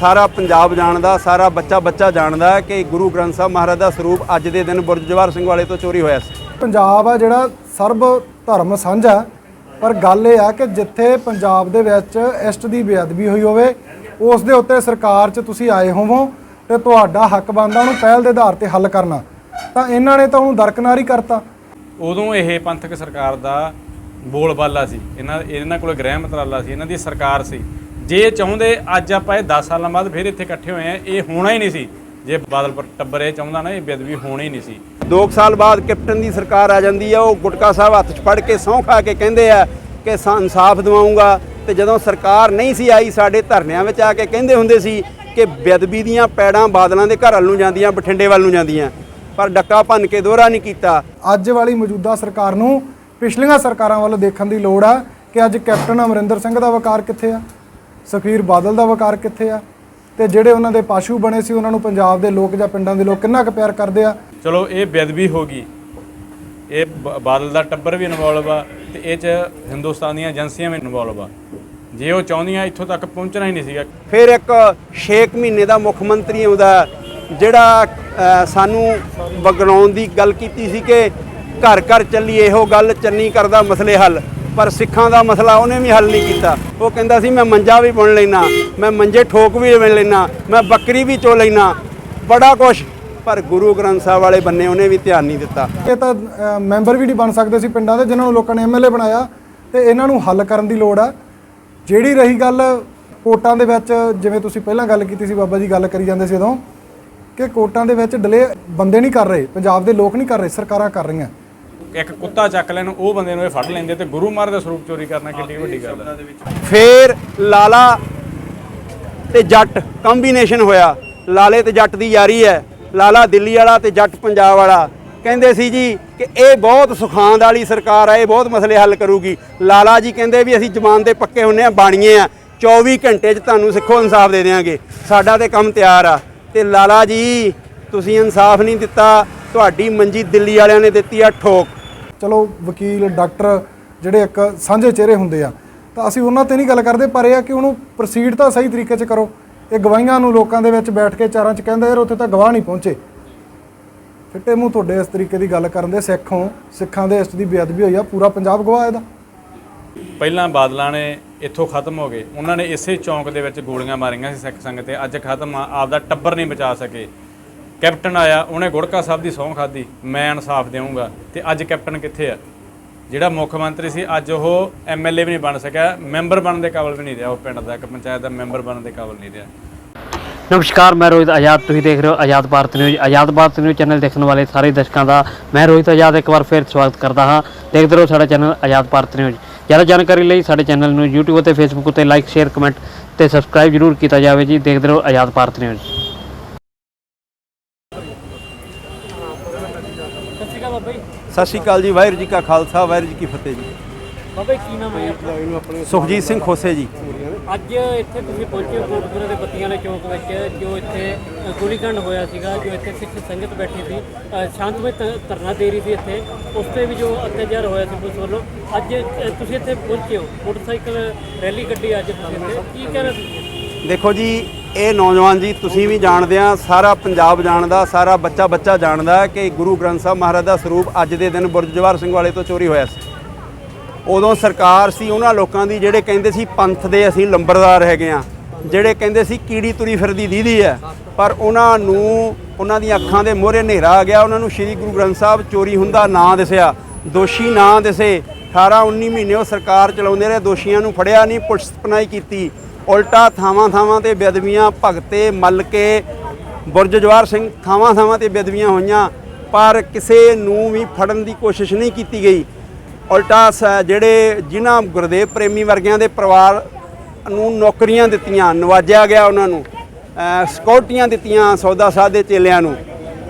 ਸਾਰਾ ਪੰਜਾਬ ਜਾਣਦਾ ਸਾਰਾ ਬੱਚਾ ਬੱਚਾ ਜਾਣਦਾ ਕਿ ਗੁਰੂ ਗ੍ਰੰਥ ਸਾਹਿਬ ਮਹਾਰਾਜ ਦਾ ਸਰੂਪ ਅੱਜ ਦੇ ਦਿਨ ਬੁਰਜ ਜਵਾਹਰ ਸਿੰਘ ਵਾਲੇ ਤੋਂ ਚੋਰੀ ਹੋਇਆ ਸੀ। ਪੰਜਾਬ ਆ ਜਿਹੜਾ ਸਰਬ ਧਰਮ ਸਾਂਝਾ ਹੈ, ਪਰ ਗੱਲ ਇਹ ਆ ਕਿ ਜਿੱਥੇ ਪੰਜਾਬ ਦੇ ਵਿੱਚ ਇਸ਼ਟ ਦੀ ਬੇਅਦਬੀ ਹੋਈ ਹੋਵੇ ਉਸ ਦੇ ਉੱਤੇ ਸਰਕਾਰ 'ਚ ਤੁਸੀਂ ਆਏ ਹੋਵੋ ਤੇ ਤੁਹਾਡਾ ਹੱਕ ਬਣਦਾ ਉਹਨੂੰ ਪਹਿਲ ਦੇ ਆਧਾਰ ਤੇ ਹੱਲ ਕਰਨਾ। ਤਾਂ ਇਹਨਾਂ ਨੇ ਤਾਂ ਉਹਨੂੰ ਦਰਕਨਾਰ ਹੀ ਕਰਤਾ। ਉਦੋਂ ਇਹ ਪੰਥਕ ਸਰਕਾਰ ਦਾ ਬੋਲਬਾਲਾ ਸੀ। ਇਹਨਾਂ ਇਹਨਾਂ ਕੋਲ ਗ੍ਰਹਿ ਮੰਤਰਾਲਾ ਸੀ ਇਹਨਾਂ ਦੀ ਸਰਕਾਰ ਸੀ। ਜੇ ਚਾਹੁੰਦੇ ਅੱਜ ਆਪਾਂ ਇਹ 10 ਸਾਲਾਂ ਬਾਅਦ ਫਿਰ ਇੱਥੇ ਇਕੱਠੇ ਹੋਏ ਆ ਇਹ ਹੋਣਾ ਹੀ ਨਹੀਂ ਸੀ। ਜੇ ਬਾਦਲ ਪਰ- ਟੱਬਰ ਇਹ ਚਾਹੁੰਦਾ ਨਾ ਇਹ ਬੇਦਬੀ ਹੋਣੀ ਨਹੀਂ ਸੀ। 2 ਸਾਲ ਬਾਅਦ ਕੈਪਟਨ ਦੀ ਸਰਕਾਰ ਆ ਜਾਂਦੀ ਹੈ ਉਹ ਗੁਟਕਾ ਸਾਹਿਬ ਹੱਥ 'ਚ ਫੜ ਕੇ ਸਹੁੰ ਖਾ ਕੇ ਕਹਿੰਦੇ ਆ ਕਿ ਸਾ ਇਨਸਾਫ ਦਿਵਾਉਂਗਾ। ਤੇ ਜਦੋਂ ਸਰਕਾਰ ਨਹੀਂ ਸੀ ਆਈ ਸਾਡੇ ਧਰਨਿਆਂ ਵਿੱਚ ਆ ਕੇ ਕਹਿੰਦੇ ਹੁੰਦੇ ਸੀ ਕਿ ਬੇਅਦਬੀ ਦੀਆਂ ਪੈੜਾਂ ਬਾਦਲਾਂ ਦੇ ਘਰ ਵੱਲ ਨੂੰ ਜਾਂਦੀਆਂ ਬਠਿੰਡੇ ਵੱਲ ਨੂੰ ਜਾਂਦੀਆਂ। ਪਰ ਡੱਕਾ ਭੰਨ ਕੇ ਦੋਹਰਾ ਨਹੀਂ ਕੀਤਾ। ਅੱਜ ਵਾਲੀ ਮੌਜੂਦਾ ਸਰਕਾਰ ਨੂੰ ਪਿਛਲੀਆਂ ਸਰਕਾਰਾਂ ਵੱਲ ਦੇਖਣ ਦੀ ਲੋੜ ਆ ਕਿ ਅੱਜ ਕੈਪਟਨ ਅਮਰਿੰਦਰ ਸਿੰਘ ਦਾ ਵਕਾਰ ਕਿੱਥੇ ਆ? ਸੁਖਬੀਰ ਬਾਦਲ ਦਾ ਵਕਾਰ ਕਿੱਥੇ ਆ? ਤੇ ਜਿਹੜੇ ਉਹਨਾਂ ਦੇ ਪਾਸ਼ੂ ਬਣੇ ਸੀ ਉਹਨਾਂ ਨੂੰ ਪੰਜਾਬ ਦੇ ਲੋਕ ਜਾਂ ਪਿੰਡਾਂ ਦੇ ਲੋਕ ਕਿੰਨਾ ਕੁ ਪਿਆਰ ਕਰਦੇ ਆ? ਚਲੋ ਇਹ ਬੇਦਬੀ ਹੋ ਗਈ। ਇਹ ਬਾਦਲ ਦਾ ਟੱਬਰ ਵੀ ਇਨਵੋਲਵ ਆ ਤੇ ਇਹ ਚ ਹਿੰਦੁਸਤਾਨ ਦੀਆਂ ਏਜੰਸੀਆਂ ਵੀ ਇਨਵੋਲਵ ਆ। ਜੇ ਉਹ ਚਾਹੁੰਦੀਆਂ ਇੱਥੋਂ ਤੱਕ ਪਹੁੰਚਣਾ ਹੀ ਨਹੀਂ ਸੀਗਾ। ਫਿਰ ਇੱਕ 6 ਮਹੀਨੇ ਦਾ ਮੁੱਖ ਮੰਤਰੀ ਆਉਂਦਾ ਜਿਹੜਾ ਸਾਨੂੰ ਬਗਲਾਉਣ ਦੀ ਗੱਲ ਕੀਤੀ ਸੀ ਕਿ ਘਰ ਘਰ ਚੱਲੀ ਇਹੋ ਗੱਲ ਚੰਨੀ ਕਰਦਾ ਮਸਲੇ ਹੱਲ। ਪਰ ਸਿੱਖਾਂ ਦਾ ਮਸਲਾ ਉਹਨੇ ਵੀ ਹੱਲ ਨਹੀਂ ਕੀਤਾ। ਉਹ ਕਹਿੰਦਾ ਸੀ, ਮੈਂ ਮੰਜਾ ਵੀ ਬੁਣ ਲੈਣਾ ਮੈਂ ਮੰਜੇ ਠੋਕ ਵੀ ਲੈ ਲੈਣਾ ਮੈਂ ਬੱਕਰੀ ਵੀ ਚੋ ਲੈਣਾ ਬੜਾ ਕੁਛ, ਪਰ ਗੁਰੂ ਗ੍ਰੰਥ ਸਾਹਿਬ ਵਾਲੇ ਬੰਨੇ ਉਹਨੇ ਵੀ ਧਿਆਨ ਨਹੀਂ ਦਿੱਤਾ। ਇਹ ਤਾਂ ਮੈਂਬਰ ਵੀ ਨਹੀਂ ਬਣ ਸਕਦੇ ਸੀ ਪਿੰਡਾਂ ਦੇ, ਜਿਨ੍ਹਾਂ ਨੂੰ ਲੋਕਾਂ ਨੇ ਐਮਐਲਏ ਬਣਾਇਆ ਤੇ ਇਹਨਾਂ ਨੂੰ ਹੱਲ ਕਰਨ ਦੀ ਲੋੜ ਆ। ਜਿਹੜੀ ਰਹੀ ਗੱਲ ਕੋਟਾਂ ਦੇ ਵਿੱਚ, ਜਿਵੇਂ ਤੁਸੀਂ ਪਹਿਲਾਂ ਗੱਲ ਕੀਤੀ ਸੀ, ਬਾਬਾ ਜੀ ਗੱਲ ਕਰੀ ਜਾਂਦੇ ਸੀ ਉਦੋਂ, ਕਿ ਕੋਟਾਂ ਦੇ ਵਿੱਚ ਡਿਲੇ ਬੰਦੇ ਨਹੀਂ ਕਰ ਰਹੇ, ਪੰਜਾਬ ਦੇ ਲੋਕ ਨਹੀਂ ਕਰ ਰਹੇ, ਸਰਕਾਰਾਂ ਕਰ ਰਹੀਆਂ। ਇੱਕ ਕੁੱਤਾ ਚੱਕ ਲੈਣ, ਉਹ ਬੰਦੇ ਨੂੰ ਇਹ ਫੜ ਲੈਂਦੇ ਤੇ ਗੁਰੂ ਮਹਾਰਾਜ ਦਾ ਸਰੂਪ ਚੋਰੀ ਕਰਨਾ ਕਿੰਨੀ ਵੱਡੀ ਗੱਲ ਹੈ। ਫੇਰ ਲਾਲਾ ਤੇ ਜੱਟ ਕੰਬੀਨੇਸ਼ਨ ਹੋਇਆ। ਲਾਲੇ ਤੇ ਜੱਟ ਦੀ ਯਾਰੀ ਹੈ। ਲਾਲਾ ਦਿੱਲੀ ਵਾਲਾ ਤੇ ਜੱਟ ਪੰਜਾਬ ਵਾਲਾ। ਕਹਿੰਦੇ ਸੀ ਜੀ ਕਿ ਇਹ ਬਹੁਤ ਸੁਖਾਂਦ ਵਾਲੀ ਸਰਕਾਰ ਆ ਇਹ ਬਹੁਤ ਮਸਲੇ ਹੱਲ ਕਰੂਗੀ। ਲਾਲਾ ਜੀ ਕਹਿੰਦੇ ਵੀ ਅਸੀਂ ਜ਼ਮਾਨ ਦੇ ਪੱਕੇ ਹੁੰਨੇ ਆ, ਬਾਣੀਏ ਆ। 24 ਘੰਟੇ 'ਚ ਤੁਹਾਨੂੰ ਸਿੱਖੋ ਇਨਸਾਫ ਦੇ ਦੇਵਾਂਗੇ ਸਾਡਾ ਤੇ ਕੰਮ ਤਿਆਰ ਆ। ਤੇ ਲਾਲਾ ਜੀ, ਤੁਸੀਂ ਇਨਸਾਫ ਨਹੀਂ ਦਿੱਤਾ। ਤੁਹਾਡੀ ਮੰਜੀ ਦਿੱਲੀ ਵਾਲਿਆਂ ਨੇ ਦਿੱਤੀ ਆ ਠੋਕ। ਚਲੋ ਵਕੀਲ, ਡਾਕਟਰ ਜਿਹੜੇ ਇੱਕ ਸਾਂਝੇ ਚਿਹਰੇ ਹੁੰਦੇ ਆ, ਤਾਂ ਅਸੀਂ ਉਹਨਾਂ ਤੇ ਨਹੀਂ ਗੱਲ ਕਰਦੇ, ਪਰ ਇਹ ਆ ਕਿ ਉਹਨੂੰ ਪ੍ਰੋਸੀਡ ਤਾਂ ਸਹੀ ਤਰੀਕੇ 'ਚ ਕਰੋ। ਇਹ ਗਵਾਹੀਆਂ ਨੂੰ ਲੋਕਾਂ ਦੇ ਵਿੱਚ ਬੈਠ ਕੇ ਚਾਰਾਂ 'ਚ ਕਹਿੰਦੇ, ਯਾਰ ਉੱਥੇ ਤਾਂ ਗਵਾਹ ਨਹੀਂ ਪਹੁੰਚੇ। ਫਿੱਟੇ ਮੂੰਹ ਤੁਹਾਡੇ ਇਸ ਤਰੀਕੇ ਦੀ ਗੱਲ ਕਰਨ ਦੇ ਸਿੱਖ ਹੋ ਸਿੱਖਾਂ ਦੇ ਇਸ ਦੀ ਬੇਅਦਬੀ ਹੋਈ ਆ, ਪੂਰਾ ਪੰਜਾਬ ਗਵਾਹ ਇਹਦਾ। ਪਹਿਲਾਂ ਬਾਦਲਾਂ ਨੇ ਇੱਥੋਂ ਖਤਮ ਹੋ ਗਏ। ਉਹਨਾਂ ਨੇ ਇਸੇ ਚੌਂਕ ਦੇ ਵਿੱਚ ਗੋਲੀਆਂ ਮਾਰੀਆਂ ਸੀ ਸਿੱਖ ਸੰਗਤ ਤੇ। ਅੱਜ ਖਤਮ ਆ, ਆਪਦਾ ਟੱਬਰ ਨਹੀਂ ਬਚਾ ਸਕੇ। ਕੈਪਟਨ ਆਇਆ, ਉਹਨੇ ਗੁੜਕਾ ਸਾਹਿਬ ਦੀ ਸਹੁੰ ਖਾਦੀ ਮੈਂ ਇਨਸਾਫ ਦੇਵਾਂਗਾ ਤੇ ਅੱਜ ਕੈਪਟਨ ਕਿੱਥੇ ਆ? ਜਿਹੜਾ ਮੁੱਖ ਮੰਤਰੀ ਸੀ, ਅੱਜ ਉਹ ਐਮਐਲਏ ਵੀ ਨਹੀਂ ਬਣ ਸਕਿਆ, ਮੈਂਬਰ ਬਣਨ ਦੇ ਕਾਬਿਲ ਵੀ ਨਹੀਂ ਰਿਹਾ ਉਹ ਪਿੰਡ ਦਾ, ਇੱਕ ਪੰਚਾਇਤ ਦਾ ਮੈਂਬਰ ਬਣਨ ਦੇ ਕਾਬਿਲ ਨਹੀਂ ਰਿਹਾ। ਨਮਸਕਾਰ, ਮੈਂ ਰੋਹਿਤ ਆਜ਼ਾਦ, ਤੁਸੀਂ ਦੇਖ ਰਹੇ ਹੋ Azad Bharat news. Azad Bharat news channel ਦੇਖਣ ਵਾਲੇ ਸਾਰੇ ਦਰਸ਼ਕਾਂ ਦਾ ਮੈਂ ਰੋਹਿਤ ਆਜ਼ਾਦ ਇੱਕ ਵਾਰ ਫਿਰ ਸਵਾਗਤ ਕਰਦਾ ਹਾਂ। ਦੇਖਦੇ ਰਹੋ ਸਾਡਾ ਚੈਨਲ ਆਜ਼ਾਦ ਭਾਰਤ ਨਿਊਜ਼। ਜ਼ਿਆਦਾ ਜਾਣਕਾਰੀ ਲਈ ਸਾਡੇ ਚੈਨਲ ਨੂੰ YouTube ਅਤੇ Facebook ਉੱਤੇ ਲਾਈਕ, ਸ਼ੇਅਰ, ਕਮੈਂਟ ਤੇ ਸਬਸਕ੍ਰਾਈਬ ਜਰੂਰ ਕੀਤਾ ਜਾਵੇ ਜੀ। ਦੇਖਦੇ ਰਹੋ ਆਜ਼ਾਦ ਭਾਰਤ ਨਿਊਜ਼ ਸਤਿ ਸ਼੍ਰੀ ਅਕਾਲ ਬਾਬਾ ਜੀ ਸਤਿ ਸ਼੍ਰੀ ਅਕਾਲ ਜੀ ਵਾਹਿਗੁਰੂ ਜੀ ਕਾ ਖਾਲਸਾ ਵਾਹਿਗੁਰੂ ਜੀ ਕੀ ਫਤਿਹ ਜੀ। ਬਾਬਾ ਜੀ ਕੀ ਨਾਮ ਹੈ ਆਪਣਾ? ਸੁਖਜੀਤ ਸਿੰਘ ਖੋਸੇ ਜੀ। ਅੱਜ ਇੱਥੇ ਤੁਸੀਂ ਪਹੁੰਚੇ ਹੋ ਕੋਟਪੁਰੇ ਦੇ ਬੱਤੀਆਂ ਵਾਲੇ ਚੌਕ ਵਿੱਚ ਜੋ ਇੱਥੇ ਅ, ਗੋਲੀकांड ਹੋਇਆ ਸੀਗਾ ਜੋ ਇੱਥੇ ਸਿੱਖ ਸੰਗਤ ਬੈਠੀ ਸੀ। ਅ, ਸ਼ਾਂਤਮਈ ਧ- ਧਰਨਾ ਦੇ ਰਹੀ ਸੀ ਇੱਥੇ। ਉਸ ਤੇ ਵੀ ਜੋ ਅਤਿਆਚਾਰ ਹੋਇਆ ਸੀ ਪੁਲਿਸ ਵੱਲੋਂ ਅੱਜ ਅ, ਤੁਸੀਂ ਇੱਥੇ ਪਹੁੰਚੇ ਹੋ। ਮੋਟਰਸਾਈਕਲ ਰੈਲੀ ਕੱਢੀ ਅੱਜ ਤੁਸੀਂ ਇੱਥੇ। ਕੀ ਕਹਿਣਾ ਤੁਸੀਂ? ਦੇਖੋ ਜੀ ਇਹ ਨੌਜਵਾਨ ਜੀ, ਤੁਸੀਂ ਵੀ ਜਾਣਦੇ ਆ, ਸਾਰਾ ਪੰਜਾਬ ਜਾਣਦਾ, ਸਾਰਾ ਬੱਚਾ ਬੱਚਾ ਜਾਣਦਾ ਕਿ ਗੁਰੂ ਗ੍ਰੰਥ ਸਾਹਿਬ ਮਹਾਰਾਜ ਦਾ ਸਰੂਪ ਅੱਜ ਦੇ ਦਿਨ ਬੁਰਜ ਜਵਾਹਰ ਸਿੰਘ ਵਾਲੇ ਤੋਂ ਚੋਰੀ ਹੋਇਆ ਸੀ। ਉਦੋਂ ਸਰਕਾਰ ਸੀ, ਉਹਨਾਂ ਲੋਕਾਂ ਦੀ ਜਿਹੜੇ ਕਹਿੰਦੇ ਸੀ ਪੰਥ ਦੇ ਅਸੀਂ ਲੰਬਰਦਾਰ ਹੈਗੇ ਆ, ਜਿਹੜੇ ਕਹਿੰਦੇ ਸੀ ਕੀੜੀ ਤੁਰੀ ਫਿਰਦੀ ਦੀਦੀ ਹੈ ਪਰ ਉਹਨਾਂ ਨੂੰ, ਉਹਨਾਂ ਦੀਆਂ ਅੱਖਾਂ ਦੇ ਮੋਹਰੇ ਹਨੇਰਾ ਆ ਗਿਆ, ਉਹਨਾਂ ਨੂੰ ਸ੍ਰੀ ਗੁਰੂ ਗ੍ਰੰਥ ਸਾਹਿਬ ਚੋਰੀ ਹੁੰਦਾ ਨਾਂ ਦਿਸਿਆ, ਦੋਸ਼ੀ ਨਾਂ ਦਿਸੇ 18 19 ਮਹੀਨੇ ਉਹ ਸਰਕਾਰ ਚਲਾਉਂਦੇ ਰਹੇ, ਦੋਸ਼ੀਆਂ ਨੂੰ ਫੜਿਆ ਨਹੀਂ, ਪੁਲਿਸ ਪਨਾਈ ਕੀਤੀ ਉਲਟਾ ਥਾਵਾਂ ਥਾਵਾਂ ਤੇ ਬੇਅਦਬੀਆਂ ਭਗਤੇ ਮਲਕੇ ਬੁਰਜ ਜਵਾਹਰ ਸਿੰਘ ਥਾਵਾਂ ਥਾਵਾਂ ਤੇ ਬੇਅਦਬੀਆਂ ਹੋਈਆਂ ਪਰ ਕਿਸੇ ਨੂੰ ਵੀ ਫੜਨ ਦੀ ਕੋਸ਼ਿਸ਼ ਨਹੀਂ ਕੀਤੀ ਗਈ। ਉਲਟਾ ਸ- ਜਿਹੜੇ ਜਿਨ੍ਹਾਂ ਗੁਰਦੇਵ ਪ੍ਰੇਮੀ ਵਰਗਿਆਂ ਦੇ ਪਰਿਵਾਰ ਨੂੰ ਨੌਕਰੀਆਂ ਦਿੱਤੀਆਂ ਨਵਾਜਿਆ ਗਿਆ ਉਹਨਾਂ ਨੂੰ ਅ, ਦਿੱਤੀਆਂ ਸੌਦਾ ਸਾਧ ਦੇ ਚੇਲਿਆਂ ਨੂੰ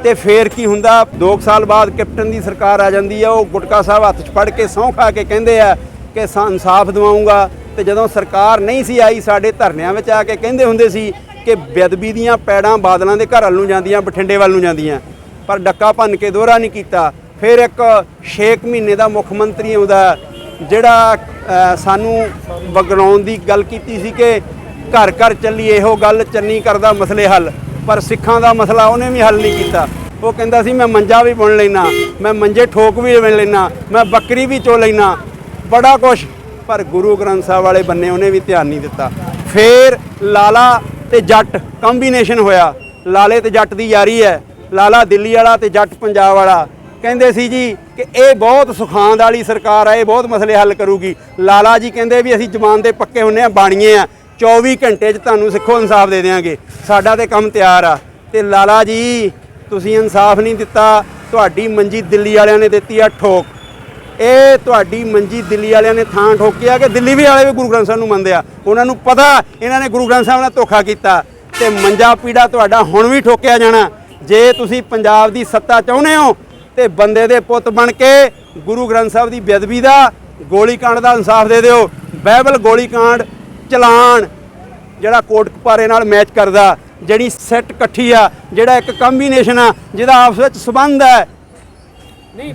ਤੇ ਫੇਰ ਕੀ ਹੁੰਦਾ? 2 ਸਾਲ ਬਾਅਦ ਕੈਪਟਨ ਦੀ ਸਰਕਾਰ ਆ ਜਾਂਦੀ ਹੈ ਉਹ ਗੁਟਕਾ ਸਾਹਿਬ ਹੱਥ 'ਚ ਫੜ ਕੇ ਸਹੁੰ ਖਾ ਕੇ ਕਹਿੰਦੇ ਆ ਕਿ ਸਾ ਇਨਸਾਫ ਦਿਵਾਉਂਗਾ ਤੇ ਜਦੋਂ ਸਰਕਾਰ ਨਹੀਂ ਸੀ ਆਈ ਸਾਡੇ ਧਰਨਿਆਂ ਵਿੱਚ ਆ ਕੇ ਕਹਿੰਦੇ ਹੁੰਦੇ ਸੀ ਕਿ ਬੇਅਦਬੀ ਦੀਆਂ ਪੈੜਾਂ ਬਾਦਲਾਂ ਦੇ ਘਰ ਵੱਲ ਨੂੰ ਜਾਂਦੀਆਂ, ਬਠਿੰਡੇ ਵੱਲ ਨੂੰ ਜਾਂਦੀਆਂ। ਪਰ ਡੱਕਾ ਭੰਨ ਕੇ ਦੋਹਰਾ ਨਹੀਂ ਕੀਤਾ। ਫਿਰ ਇੱਕ 6 ਮਹੀਨੇ ਦਾ ਮੁੱਖ ਮੰਤਰੀ ਆਉਂਦਾ ਜਿਹੜਾ ਸਾਨੂੰ ਵਗਣਾਉਣ ਦੀ ਗੱਲ ਕੀਤੀ ਸੀ ਕਿ ਘਰ ਘਰ ਚੱਲੀ ਇਹੋ ਗੱਲ ਚੰਨੀ ਕਰਦਾ ਮਸਲੇ ਹੱਲ। ਪਰ ਸਿੱਖਾਂ ਦਾ ਮਸਲਾ ਉਹਨੇ ਵੀ ਹੱਲ ਨਹੀਂ ਕੀਤਾ। ਉਹ ਕਹਿੰਦਾ ਸੀ, ਮੈਂ ਮੰਜਾ ਵੀ ਬੁਣ ਲੈਣਾ ਮੈਂ ਮੰਜੇ ਠੋਕ ਵੀ ਲੈਣਾ ਮੈਂ ਬੱਕਰੀ ਵੀ ਚੋ ਲੈਣਾ ਬੜਾ ਕੁਛ ਪਰ ਗੁਰੂ ਗ੍ਰੰਥ ਸਾਹਿਬ ਵਾਲੇ ਬੰਨੇ ਉਹਨੇ ਵੀ ਧਿਆਨ ਨਹੀਂ ਦਿੱਤਾ। ਫੇਰ ਲਾਲਾ ਤੇ ਜੱਟ ਕੰਬੀਨੇਸ਼ਨ ਹੋਇਆ। ਲਾਲੇ ਤੇ ਜੱਟ ਦੀ ਯਾਰੀ ਹੈ। ਲਾਲਾ ਦਿੱਲੀ ਵਾਲਾ ਤੇ ਜੱਟ ਪੰਜਾਬ ਵਾਲਾ। ਕਹਿੰਦੇ ਸੀ ਜੀ ਕਿ ਇਹ ਬਹੁਤ ਸੁਖਾਂਦ ਵਾਲੀ ਸਰਕਾਰ ਆ, ਇਹ ਬਹੁਤ ਮਸਲੇ ਹੱਲ ਕਰੂਗੀ। ਲਾਲਾ ਜੀ ਕਹਿੰਦੇ ਵੀ ਅਸੀਂ ਜਮਾਨ ਦੇ ਪੱਕੇ ਹੁੰਨੇ ਆ, ਬਾਣੀਏ ਆ। 24 ਘੰਟੇ 'ਚ ਤੁਹਾਨੂੰ ਸਿੱਖੋ ਇਨਸਾਫ ਦੇ ਦੇਵਾਂਗੇ ਸਾਡਾ ਤੇ ਕੰਮ ਤਿਆਰ ਆ। ਤੇ ਲਾਲਾ ਜੀ, ਤੁਸੀਂ ਇਨਸਾਫ ਨਹੀਂ ਦਿੱਤਾ। ਤੁਹਾਡੀ ਮੰਜੀ ਦਿੱਲੀ ਵਾਲਿਆਂ ਨੇ ਦਿੱਤੀ ਆ ਠੋਕ। ਇਹ ਤੁਹਾਡੀ ਮੰਜੀ ਦਿੱਲੀ ਵਾਲਿਆਂ ਨੇ ਥਾਂ ਠੋਕਿਆ ਕਿ ਦਿੱਲੀ ਵੀ ਵਾਲੇ ਵੀ ਗੁਰੂ ਗ੍ਰੰਥ ਸਾਹਿਬ ਨੂੰ ਮੰਨਦੇ ਆ। ਉਹਨਾਂ ਨੂੰ ਪਤਾ ਇਹਨਾਂ ਨੇ ਗੁਰੂ ਗ੍ਰੰਥ ਸਾਹਿਬ ਨਾਲ ਧੋਖਾ ਕੀਤਾ ਤੇ ਮੰਜਾ ਪੀੜਾ ਤੁਹਾਡਾ ਹੁਣ ਵੀ ਠੋਕਿਆ ਜਾਣਾ। ਜੇ ਤੁਸੀਂ ਪੰਜਾਬ ਦੀ ਸੱਤਾ ਚਾਹੁੰਦੇ ਹੋ ਤੇ ਬੰਦੇ ਦੇ ਪੁੱਤ ਬਣ ਕੇ ਗੁਰੂ ਗ੍ਰੰਥ ਸਾਹਿਬ ਦੀ ਬੇਅਦਬੀ ਦਾ ਗੋਲੀकांड ਦਾ ਇਨਸਾਫ ਦੇ ਦਿਓ। ਬਾਈਬਲ ਗੋਲੀकांड ਚਲਾਨ ਜਿਹੜਾ ਕੋਟ ਕਪਾਰੇ ਨਾਲ ਮੈਚ ਕਰਦਾ ਜਿਹੜੀ ਸੈੱਟ ਇਕੱਠੀ ਆ ਜਿਹੜਾ ਇੱਕ ਕੰਬੀਨੇਸ਼ਨ ਆ ਜਿਹਦਾ ਆਪਸ ਵਿੱਚ ਸਬੰਧ ਹੈ।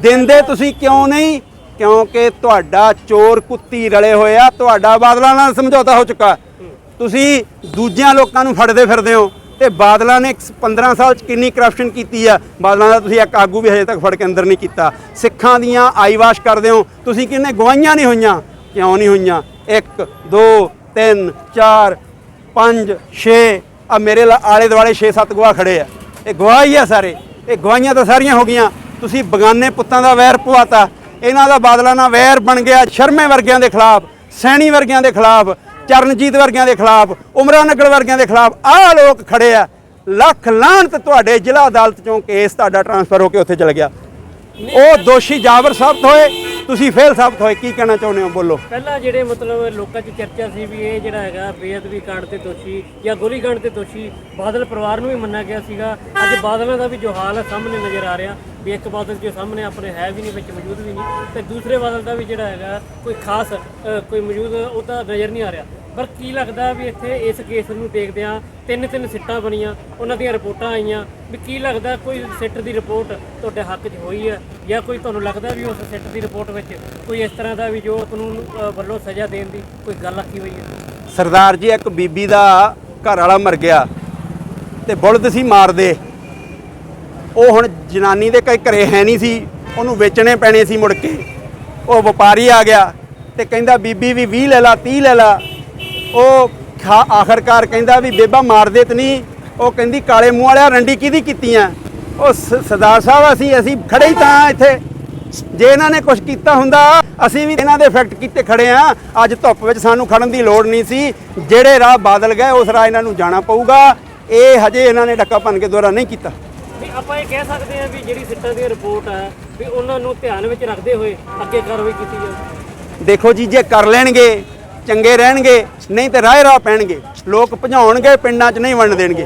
ਦਿੰਦੇ ਤੁਸੀਂ ਕਿਉਂ ਨਹੀਂ? ਕਿਉਂਕਿ ਤੁਹਾਡਾ ਚੋਰ ਕੁੱਤੀ ਰਲੇ ਹੋਏ ਆ, ਤੁਹਾਡਾ ਬਾਦਲਾਂ ਨਾਲ ਸਮਝੌਤਾ ਹੋ ਚੁੱਕਾ। ਤੁਸੀਂ ਦੂਜਿਆਂ ਲੋਕਾਂ ਨੂੰ ਫੜਦੇ ਫਿਰਦੇ ਹੋ ਤੇ ਬਾਦਲਾਂ ਨੇ 15 ਸਾਲ ਚ ਕਿੰਨੀ ਕਰਪਸ਼ਨ ਕੀਤੀ ਆ? ਬਾਦਲਾਂ ਦਾ ਤੁਸੀਂ ਇੱਕ ਆਗੂ ਵੀ ਹਜੇ ਤੱਕ ਫੜ ਕੇ ਅੰਦਰ ਨਹੀਂ ਕੀਤਾ। ਸਿੱਖਾਂ ਦੀਆਂ ਆਈਵਾਸ਼ ਕਰਦੇ ਹੋ। ਤੁਸੀਂ ਕਿੰਨੇ ਗਵਾਹੀਆਂ ਨਹੀਂ ਹੋਈਆਂ? ਕਿਉਂ ਨਹੀਂ ਹੋਈਆਂ? 1 2 3 4 5 6 ਆ ਮੇਰੇ ਲਾ- ਆਲੇ ਦੁਆਲੇ 6-7 ਗਵਾਹ ਖੜੇ ਆ। ਇਹ ਗਵਾਹੀ ਆ ਸਾਰੇ। ਇਹ ਗਵਾਹੀਆਂ ਤਾਂ ਸਾਰੀਆਂ ਹੋ ਗਈਆਂ। ਤੁਸੀਂ ਬਗਾਨੇ ਪੁੱਤਾਂ ਦਾ ਵੈਰ ਪਵਾਤਾ। ਇਹਨਾਂ ਦਾ ਬਾਦਲਾ ਨਾਲ ਵੈਰ ਬਣ ਗਿਆ ਸ਼ਰਮੇ ਵਰਗਿਆਂ ਦੇ ਖਿਲਾਫ, ਸੈਣੀ ਵਰਗਿਆਂ ਦੇ ਖਿਲਾਫ, ਚਰਨਜੀਤ ਵਰਗਿਆਂ ਦੇ ਖਿਲਾਫ, ਉਮਰਾ ਨਗਰ ਵਰਗਿਆਂ ਦੇ ਖਿਲਾਫ ਆਹ ਲੋਕ ਖੜੇ ਆ। ਲੱਖ ਲਾਹਨਤ ਤੁਹਾਡੇ ਜ਼ਿਲ੍ਹਾ ਅਦਾਲਤ ਚੋਂ ਕੇਸ ਤੁਹਾਡਾ ਟਰਾਂਸਫਰ ਹੋ ਕੇ ਉੱਥੇ ਚਲ ਗਿਆ। ਉਹ ਦੋਸ਼ੀ ਜਾਬਰ ਸਾਬਤ ਹੋਏ, ਤੁਸੀਂ ਫੇਲ ਸਾਬਤ ਹੋਏ, ਕੀ ਕਹਿਣਾ ਚਾਹੁੰਦੇ ਹੋ? ਬੋਲੋ। ਪਹਿਲਾਂ ਜਿਹੜੇ ਮਤਲਬ ਲੋਕਾਂ 'ਚ ਚਰਚਾ ਸੀ ਵੀ ਇਹ ਜਿਹੜਾ ਹੈਗਾ ਬੇਅਦਬੀ ਕਾਂਡ ਤੇ ਦੋਸ਼ੀ ਜਾਂ ਗੋਲੀकांड ਤੇ ਦੋਸ਼ੀ ਬਾਦਲ ਪਰਿਵਾਰ ਨੂੰ ਵੀ ਮੰਨਿਆ ਗਿਆ ਸੀਗਾ। ਅੱਜ ਬਾਦਲਾਂ ਦਾ ਵੀ ਜੋ ਹਾਲ ਹੈ ਸਾਹਮਣੇ ਨਜ਼ਰ ਆ ਰਿਹਾ। ਵੀ ਇੱਕ ਬਾਦਲ ਜੋ ਸਾਹਮਣੇ ਆਪਣੇ ਹੈ ਵੀ ਨਹੀਂ, ਵਿੱਚ ਮੌਜੂਦ ਵੀ ਨਹੀਂ ਤੇ ਦੂਸਰੇ ਬਾਦਲ ਦਾ ਵੀ ਜਿਹੜਾ ਹੈਗਾ ਕੋਈ ਖਾਸ ਕੋਈ ਮੌਜੂਦ ਉਹ ਤਾਂ ਨਜ਼ਰ ਨਹੀਂ ਆ ਰਿਹਾ। ਪਰ ਕੀ ਲੱਗਦਾ ਵੀ ਇੱਥੇ ਇਸ ਕੇਸ ਨੂੰ ਦੇਖਦਿਆਂ ਤਿੰਨ ਤਿੰਨ ਸਿੱਟਾਂ ਬਣੀਆਂ, ਉਹਨਾਂ ਦੀਆਂ ਰਿਪੋਰਟਾਂ ਆਈਆਂ, ਵੀ ਕੀ ਲੱਗਦਾ ਕੋਈ ਸਿੱਟ ਦੀ ਰਿਪੋਰਟ ਤੁਹਾਡੇ ਹੱਕ 'ਚ ਹੋਈ ਹੈ? ਜਾਂ ਕੋਈ ਤੁਹਾਨੂੰ ਲੱਗਦਾ ਵੀ ਉਸ ਸਿੱਟ ਦੀ ਰਿਪੋਰਟ ਵਿੱਚ ਕੋਈ ਇਸ ਤਰ੍ਹਾਂ ਦਾ ਵੀ ਜੋ ਕਾਨੂੰਨ ਵੱਲੋਂ ਸਜ਼ਾ ਦੇਣ ਦੀ ਕੋਈ ਗੱਲ ਆਖੀ ਹੋਈ ਹੈ? ਸਰਦਾਰ ਜੀ, ਇੱਕ ਬੀਬੀ ਦਾ ਘਰ ਵਾਲਾ ਮਰ ਗਿਆ ਤੇ ਬੁਲਦ ਸੀ ਮਾਰਦੇ। ਉਹ ਹੁਣ ਜਨਾਨੀ ਦੇ ਕਈ ਘਰੇ ਹੈ ਨਹੀਂ ਸੀ, ਉਹਨੂੰ ਵੇਚਣੇ ਪੈਣੇ ਸੀ ਮੁੜ ਕੇ। ਉਹ ਵਪਾਰੀ ਆ ਗਿਆ ਤੇ ਕਹਿੰਦਾ, ਬੀਬੀ ਵੀ 20 ਲੈ ਲਾ 30 ਲੈ ਲਾ। ਉਹ ਖਾ- ਆਖਰਕਾਰ ਕਹਿੰਦਾ ਵੀ, ਬੇਬਾ ਮਾਰਦੇ ਤੇ ਨਹੀਂ। ਉਹ ਕਹਿੰਦੀ, ਕਾਲੇ ਮੂੰਹ ਵਾਲਿਆ, ਰੰਡੀ ਕਿਹਦੀ ਕੀਤੀਆਂ? ਉਹ ਸ- ਸਰਦਾਰ ਸਾਹਿਬ, ਅਸੀਂ ਅਸੀਂ ਖੜੇ ਹੀ ਤਾਂ ਇੱਥੇ। ਜੇ ਇਹਨਾਂ ਨੇ ਕੁਝ ਕੀਤਾ ਹੁੰਦਾ, ਅਸੀਂ ਵੀ ਇਹਨਾਂ ਦੇ ਇਫੈਕਟ ਕੀਤੇ ਖੜੇ ਆ। ਅੱਜ ਧੁੱਪ ਵਿੱਚ ਸਾਨੂੰ ਖੜਨ ਦੀ ਲੋੜ ਨਹੀਂ ਸੀ। ਜਿਹੜੇ ਰਾਹ ਬਾਦਲ ਗਏ, ਉਸ ਰਾਹ ਇਹਨਾਂ ਨੂੰ ਜਾਣਾ ਪਊਗਾ। ਇਹ ਹਜੇ ਇਹਨਾਂ ਨੇ ਡੱਕਾ ਭੰਨ ਕੇ ਦੁਆਰਾ ਨਹੀਂ ਕੀਤਾ। ਆਪਾਂ ਇਹ ਕਹਿ ਸਕਦੇ ਹਾਂ ਵੀ ਜਿਹੜੀ ਸਿੱਟਾਂ ਦੀ ਰਿਪੋਰਟ ਹੈ ਵੀ ਉਹਨਾਂ ਨੂੰ ਧਿਆਨ ਵਿੱਚ ਰੱਖਦੇ ਹੋਏ ਅੱਗੇ ਕਾਰਵਾਈ ਕੀਤੀ ਜਾਵੇ। ਦੇਖੋ ਜੀ ਜੇ ਕਰ ਲੈਣਗੇ ਚੰਗੇ ਰਹਿਣਗੇ ਨਹੀਂ ਤੇ ਰਾਹ ਰਾਹ ਪੈਣਗੇ। ਲੋਕ ਭਜਾਉਣਗੇ ਪਿੰਡਾਂ 'ਚ ਨਹੀਂ ਵੰਡ ਦੇਣਗੇ।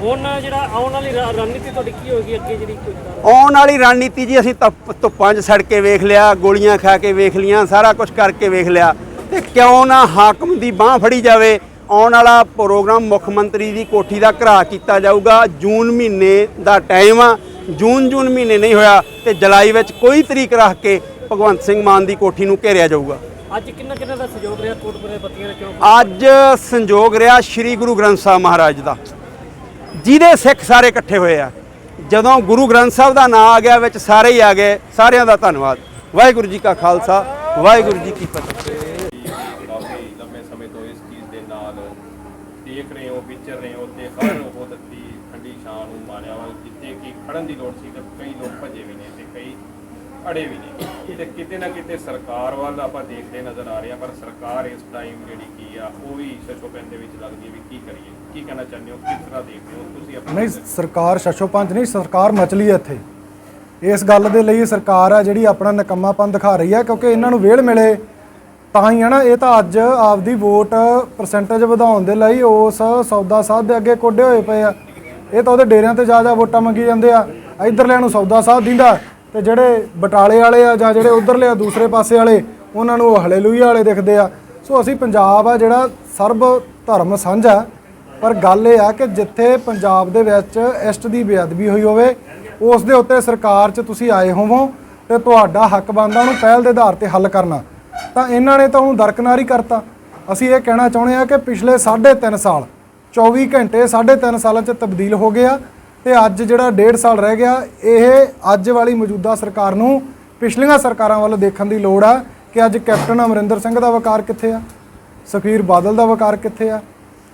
ਹੁਣ ਜਿਹੜਾ ਆਉਣ ਵਾਲੀ ਰਣਨੀਤੀ ਤੁਹਾਡੀ ਕੀ ਹੋਏਗੀ ਅੱਗੇ ਜਿਹੜੀ? ਆਉਣ ਵਾਲੀ ਰਣਨੀਤੀ ਜੀ ਅਸੀਂ ਧੁੱਪਾਂ 'ਚ ਸੜ ਕੇ ਵੇਖ ਲਿਆ ਗੋਲੀਆਂ ਖਾ ਕੇ ਵੇਖ ਲੀਆਂ ਸਾਰਾ ਕੁਝ ਕਰਕੇ ਵੇਖ ਲਿਆ। ਤੇ ਕਿਉਂ ਨਾ ਹਾਕਮ ਦੀ ਬਾਹ ਫੜੀ ਜਾਵੇ ਆਉਣ ਵਾਲਾ ਪ੍ਰੋਗਰਾਮ ਮੁੱਖ ਮੰਤਰੀ ਦੀ ਕੋਠੀ ਦਾ ਘਰਾ ਕੀਤਾ ਜਾਊਗਾ। ਜੂਨ ਮਹੀਨੇ ਦਾ ਟਾਈਮ ਆ। ਜੂਨ ਜੂਨ ਮਹੀਨੇ ਨਹੀਂ ਹੋਇਆ ਤੇ ਜੁਲਾਈ ਵਿੱਚ ਕੋਈ ਤਰੀਕ ਰੱਖ ਕੇ ਭਗਵੰਤ ਸਿੰਘ ਮਾਨ ਦੀ ਕੋਠੀ ਨੂੰ ਘੇਰਿਆ ਜਾਊਗਾ। ਅੱਜ ਕਿੰਨਾ ਕਿੰਨਾ ਦਾ ਸਹਿਯੋਗ ਰਿਹਾ? ਕੋਟਪੁਰੇ ਬੱਤੀਆਂ ਦੇ ਚੌਂਕ ਅੱਜ ਸੰਜੋਗ ਰਿਹਾ ਸ੍ਰੀ ਗੁਰੂ ਗ੍ਰੰਥ ਸਾਹਿਬ ਮਹਾਰਾਜ ਦਾ। ਜਿਹਦੇ ਸਿੱਖ ਸਾਰੇ ਇਕੱਠੇ ਹੋਏ ਆ। ਜਦੋਂ ਗੁਰੂ ਗ੍ਰੰਥ ਸਾਹਿਬ ਦਾ ਨਾਮ ਆ ਗਿਆ ਵਿੱਚ ਸਾਰੇ ਹੀ ਆ ਗਏ। ਸਾਰਿਆਂ ਦਾ ਧੰਨਵਾਦ। ਵਾਹਿਗੁਰੂ ਜੀ ਕਾ ਖਾਲਸਾ ਵਾਹਿਗੁਰੂ ਜੀ ਕੀ ਫਤਿਹ ਕਾਫੀ ਲੰਮੇ ਸਮੇਂ ਤੋਂ ਇਸ ਚੀਜ਼ ਦੇ ਨਾਲ ਦੇਖ ਰਹੇ ਹੋ ਵਿਚਰ ਰਹੇ ਹੋ ਤੇ ਹਰ ਉਹ ਦਿੱਤੀ ਠੰਡੀ ਛਾਂ ਨੂੰ ਮਾਣਿਆ ਵਾ ਜਿੱਥੇ ਕਿ ਖੜਨ ਦੀ ਲੋੜ ਸੀ ਤੇ ਕਈ ਲੋਕ ਭੱਜੇ ਵੀ ਨੇ ਤੇ ਕਈ ਅੜੇ ਵੀ ਨੇ। ਤੇ ਕਿਤੇ ਨਾ ਕਿਤੇ ਸਰਕਾਰ ਵੱਲ ਆਪਾਂ ਦੇਖਦੇ ਨਜ਼ਰ ਆ ਰਹੇ ਆ ਪਰ ਸਰਕਾਰ ਇਸ ਟਾਈਮ ਜਿਹੜੀ ਕੀ ਆ ਉਹ ਵੀ ਸ਼ਸ਼ੋਪੈਨ ਦੇ ਵਿੱਚ ਲੱਗਦੀ ਹੈ ਵੀ ਕੀ ਕਰੀਏ। ਕੀ ਕਹਿਣਾ ਚਾਹੁੰਦੇ ਹੋ? ਕਿਸ ਤਰ੍ਹਾਂ ਦੇਖਦੇ ਹੋ? ਤੁਸੀਂ ਆਪਣੀ ਨਹੀਂ ਸਰਕਾਰ ਸ਼ਸ਼ੋ ਪੰਜ ਨਹੀਂ ਸਰਕਾਰ ਮਚਲੀ ਹੈ ਇੱਥੇ। ਇਸ ਗੱਲ ਦੇ ਲਈ ਸਰਕਾਰ ਆ ਜਿਹੜੀ ਆਪਣਾ ਨਕੰਮਾਪਨ ਦਿਖਾ ਰਹੀ ਹੈ ਕਿਉਂਕਿ ਇਹਨਾਂ ਨੂੰ ਵੇਲ ਮਿਲੇ। ਤਾਂ ਹੀ ਹੈ ਨਾ ਇਹ ਤਾਂ ਅੱਜ ਆਪਦੀ ਵੋਟ ਪਰਸੈਂਟੇਜ ਵਧਾਉਣ ਦੇ ਲਈ ਉਸ ਸੌਦਾ ਸਾਧ ਦੇ ਅੱਗੇ ਕੋਡੇ ਹੋਏ ਪਏ ਆ। ਇਹ ਤਾਂ ਉਹਦੇ ਡੇਰਿਆਂ ਤੇ ਜਾ ਜਾ ਵੋਟਾਂ ਮੰਗੀ ਜਾਂਦੇ ਆ। ਇਧਰਲਿਆਂ ਨੂੰ ਸੌਦਾ ਸਾਧ ਦਿੰਦਾ। ਤੇ ਜਿਹੜੇ ਬਟਾਲੇ ਵਾਲੇ ਆ ਜਾਂ ਜਿਹੜੇ ਉਧਰਲੇ ਆ, ਦੂਸਰੇ ਪਾਸੇ ਵਾਲੇ, ਉਹਨਾਂ ਨੂੰ ਉਹ ਹਲੇਲੂਇਆ ਵਾਲੇ ਦਿਖਦੇ ਆ। ਸੋ ਅਸੀਂ ਪੰਜਾਬ ਆ ਜਿਹੜਾ ਸਰਬ ਧਰਮ ਸਾਂਝਾ ਪਰ ਗੱਲ ਇਹ ਆ ਕਿ ਜਿੱਥੇ ਪੰਜਾਬ ਦੇ ਵਿੱਚ ਇਸ਼ਟ ਦੀ ਬੇਅਦਬੀ ਹੋਈ ਹੋਵੇ, ਉਸ ਦੇ ਉੱਤੇ ਸਰਕਾਰ 'ਚ ਤੁਸੀਂ ਆਏ ਹੋਵੋ ਤੇ ਤੁਹਾਡਾ ਹੱਕ ਬਣਦਾ ਉਹਨੂੰ ਪਹਿਲ ਦੇ ਆਧਾਰ ਤੇ ਹੱਲ ਕਰਨਾ। ਤਾਂ ਇਹਨਾਂ ਨੇ ਤਾਂ ਉਹਨੂੰ ਦਰਕਨਾਰ ਹੀ ਕਰਤਾ। ਅਸੀਂ ਇਹ ਕਹਿਣਾ ਚਾਹੁੰਦੇ ਆ ਕਿ ਪਿਛਲੇ 3.5 ਸਾਲ 24 ਘੰਟੇ 3.5 ਸਾਲਾਂ 'ਚ ਤਬਦੀਲ ਹੋ ਗਿਆ। ਤੇ ਅੱਜ ਜਿਹੜਾ 1.5 ਸਾਲ ਰਹਿ ਗਿਆ, ਇਹ ਅੱਜ ਵਾਲੀ ਮੌਜੂਦਾ ਸਰਕਾਰ ਨੂੰ ਪਿਛਲੀਆਂ ਸਰਕਾਰਾਂ ਵੱਲ ਦੇਖਣ ਦੀ ਲੋੜ ਆ ਕਿ ਅੱਜ ਕੈਪਟਨ ਅਮਰਿੰਦਰ ਸਿੰਘ ਦਾ ਵਕਾਰ ਕਿੱਥੇ ਆ? ਸੁਖਬੀਰ ਬਾਦਲ ਦਾ ਵਕਾਰ ਕਿੱਥੇ ਆ?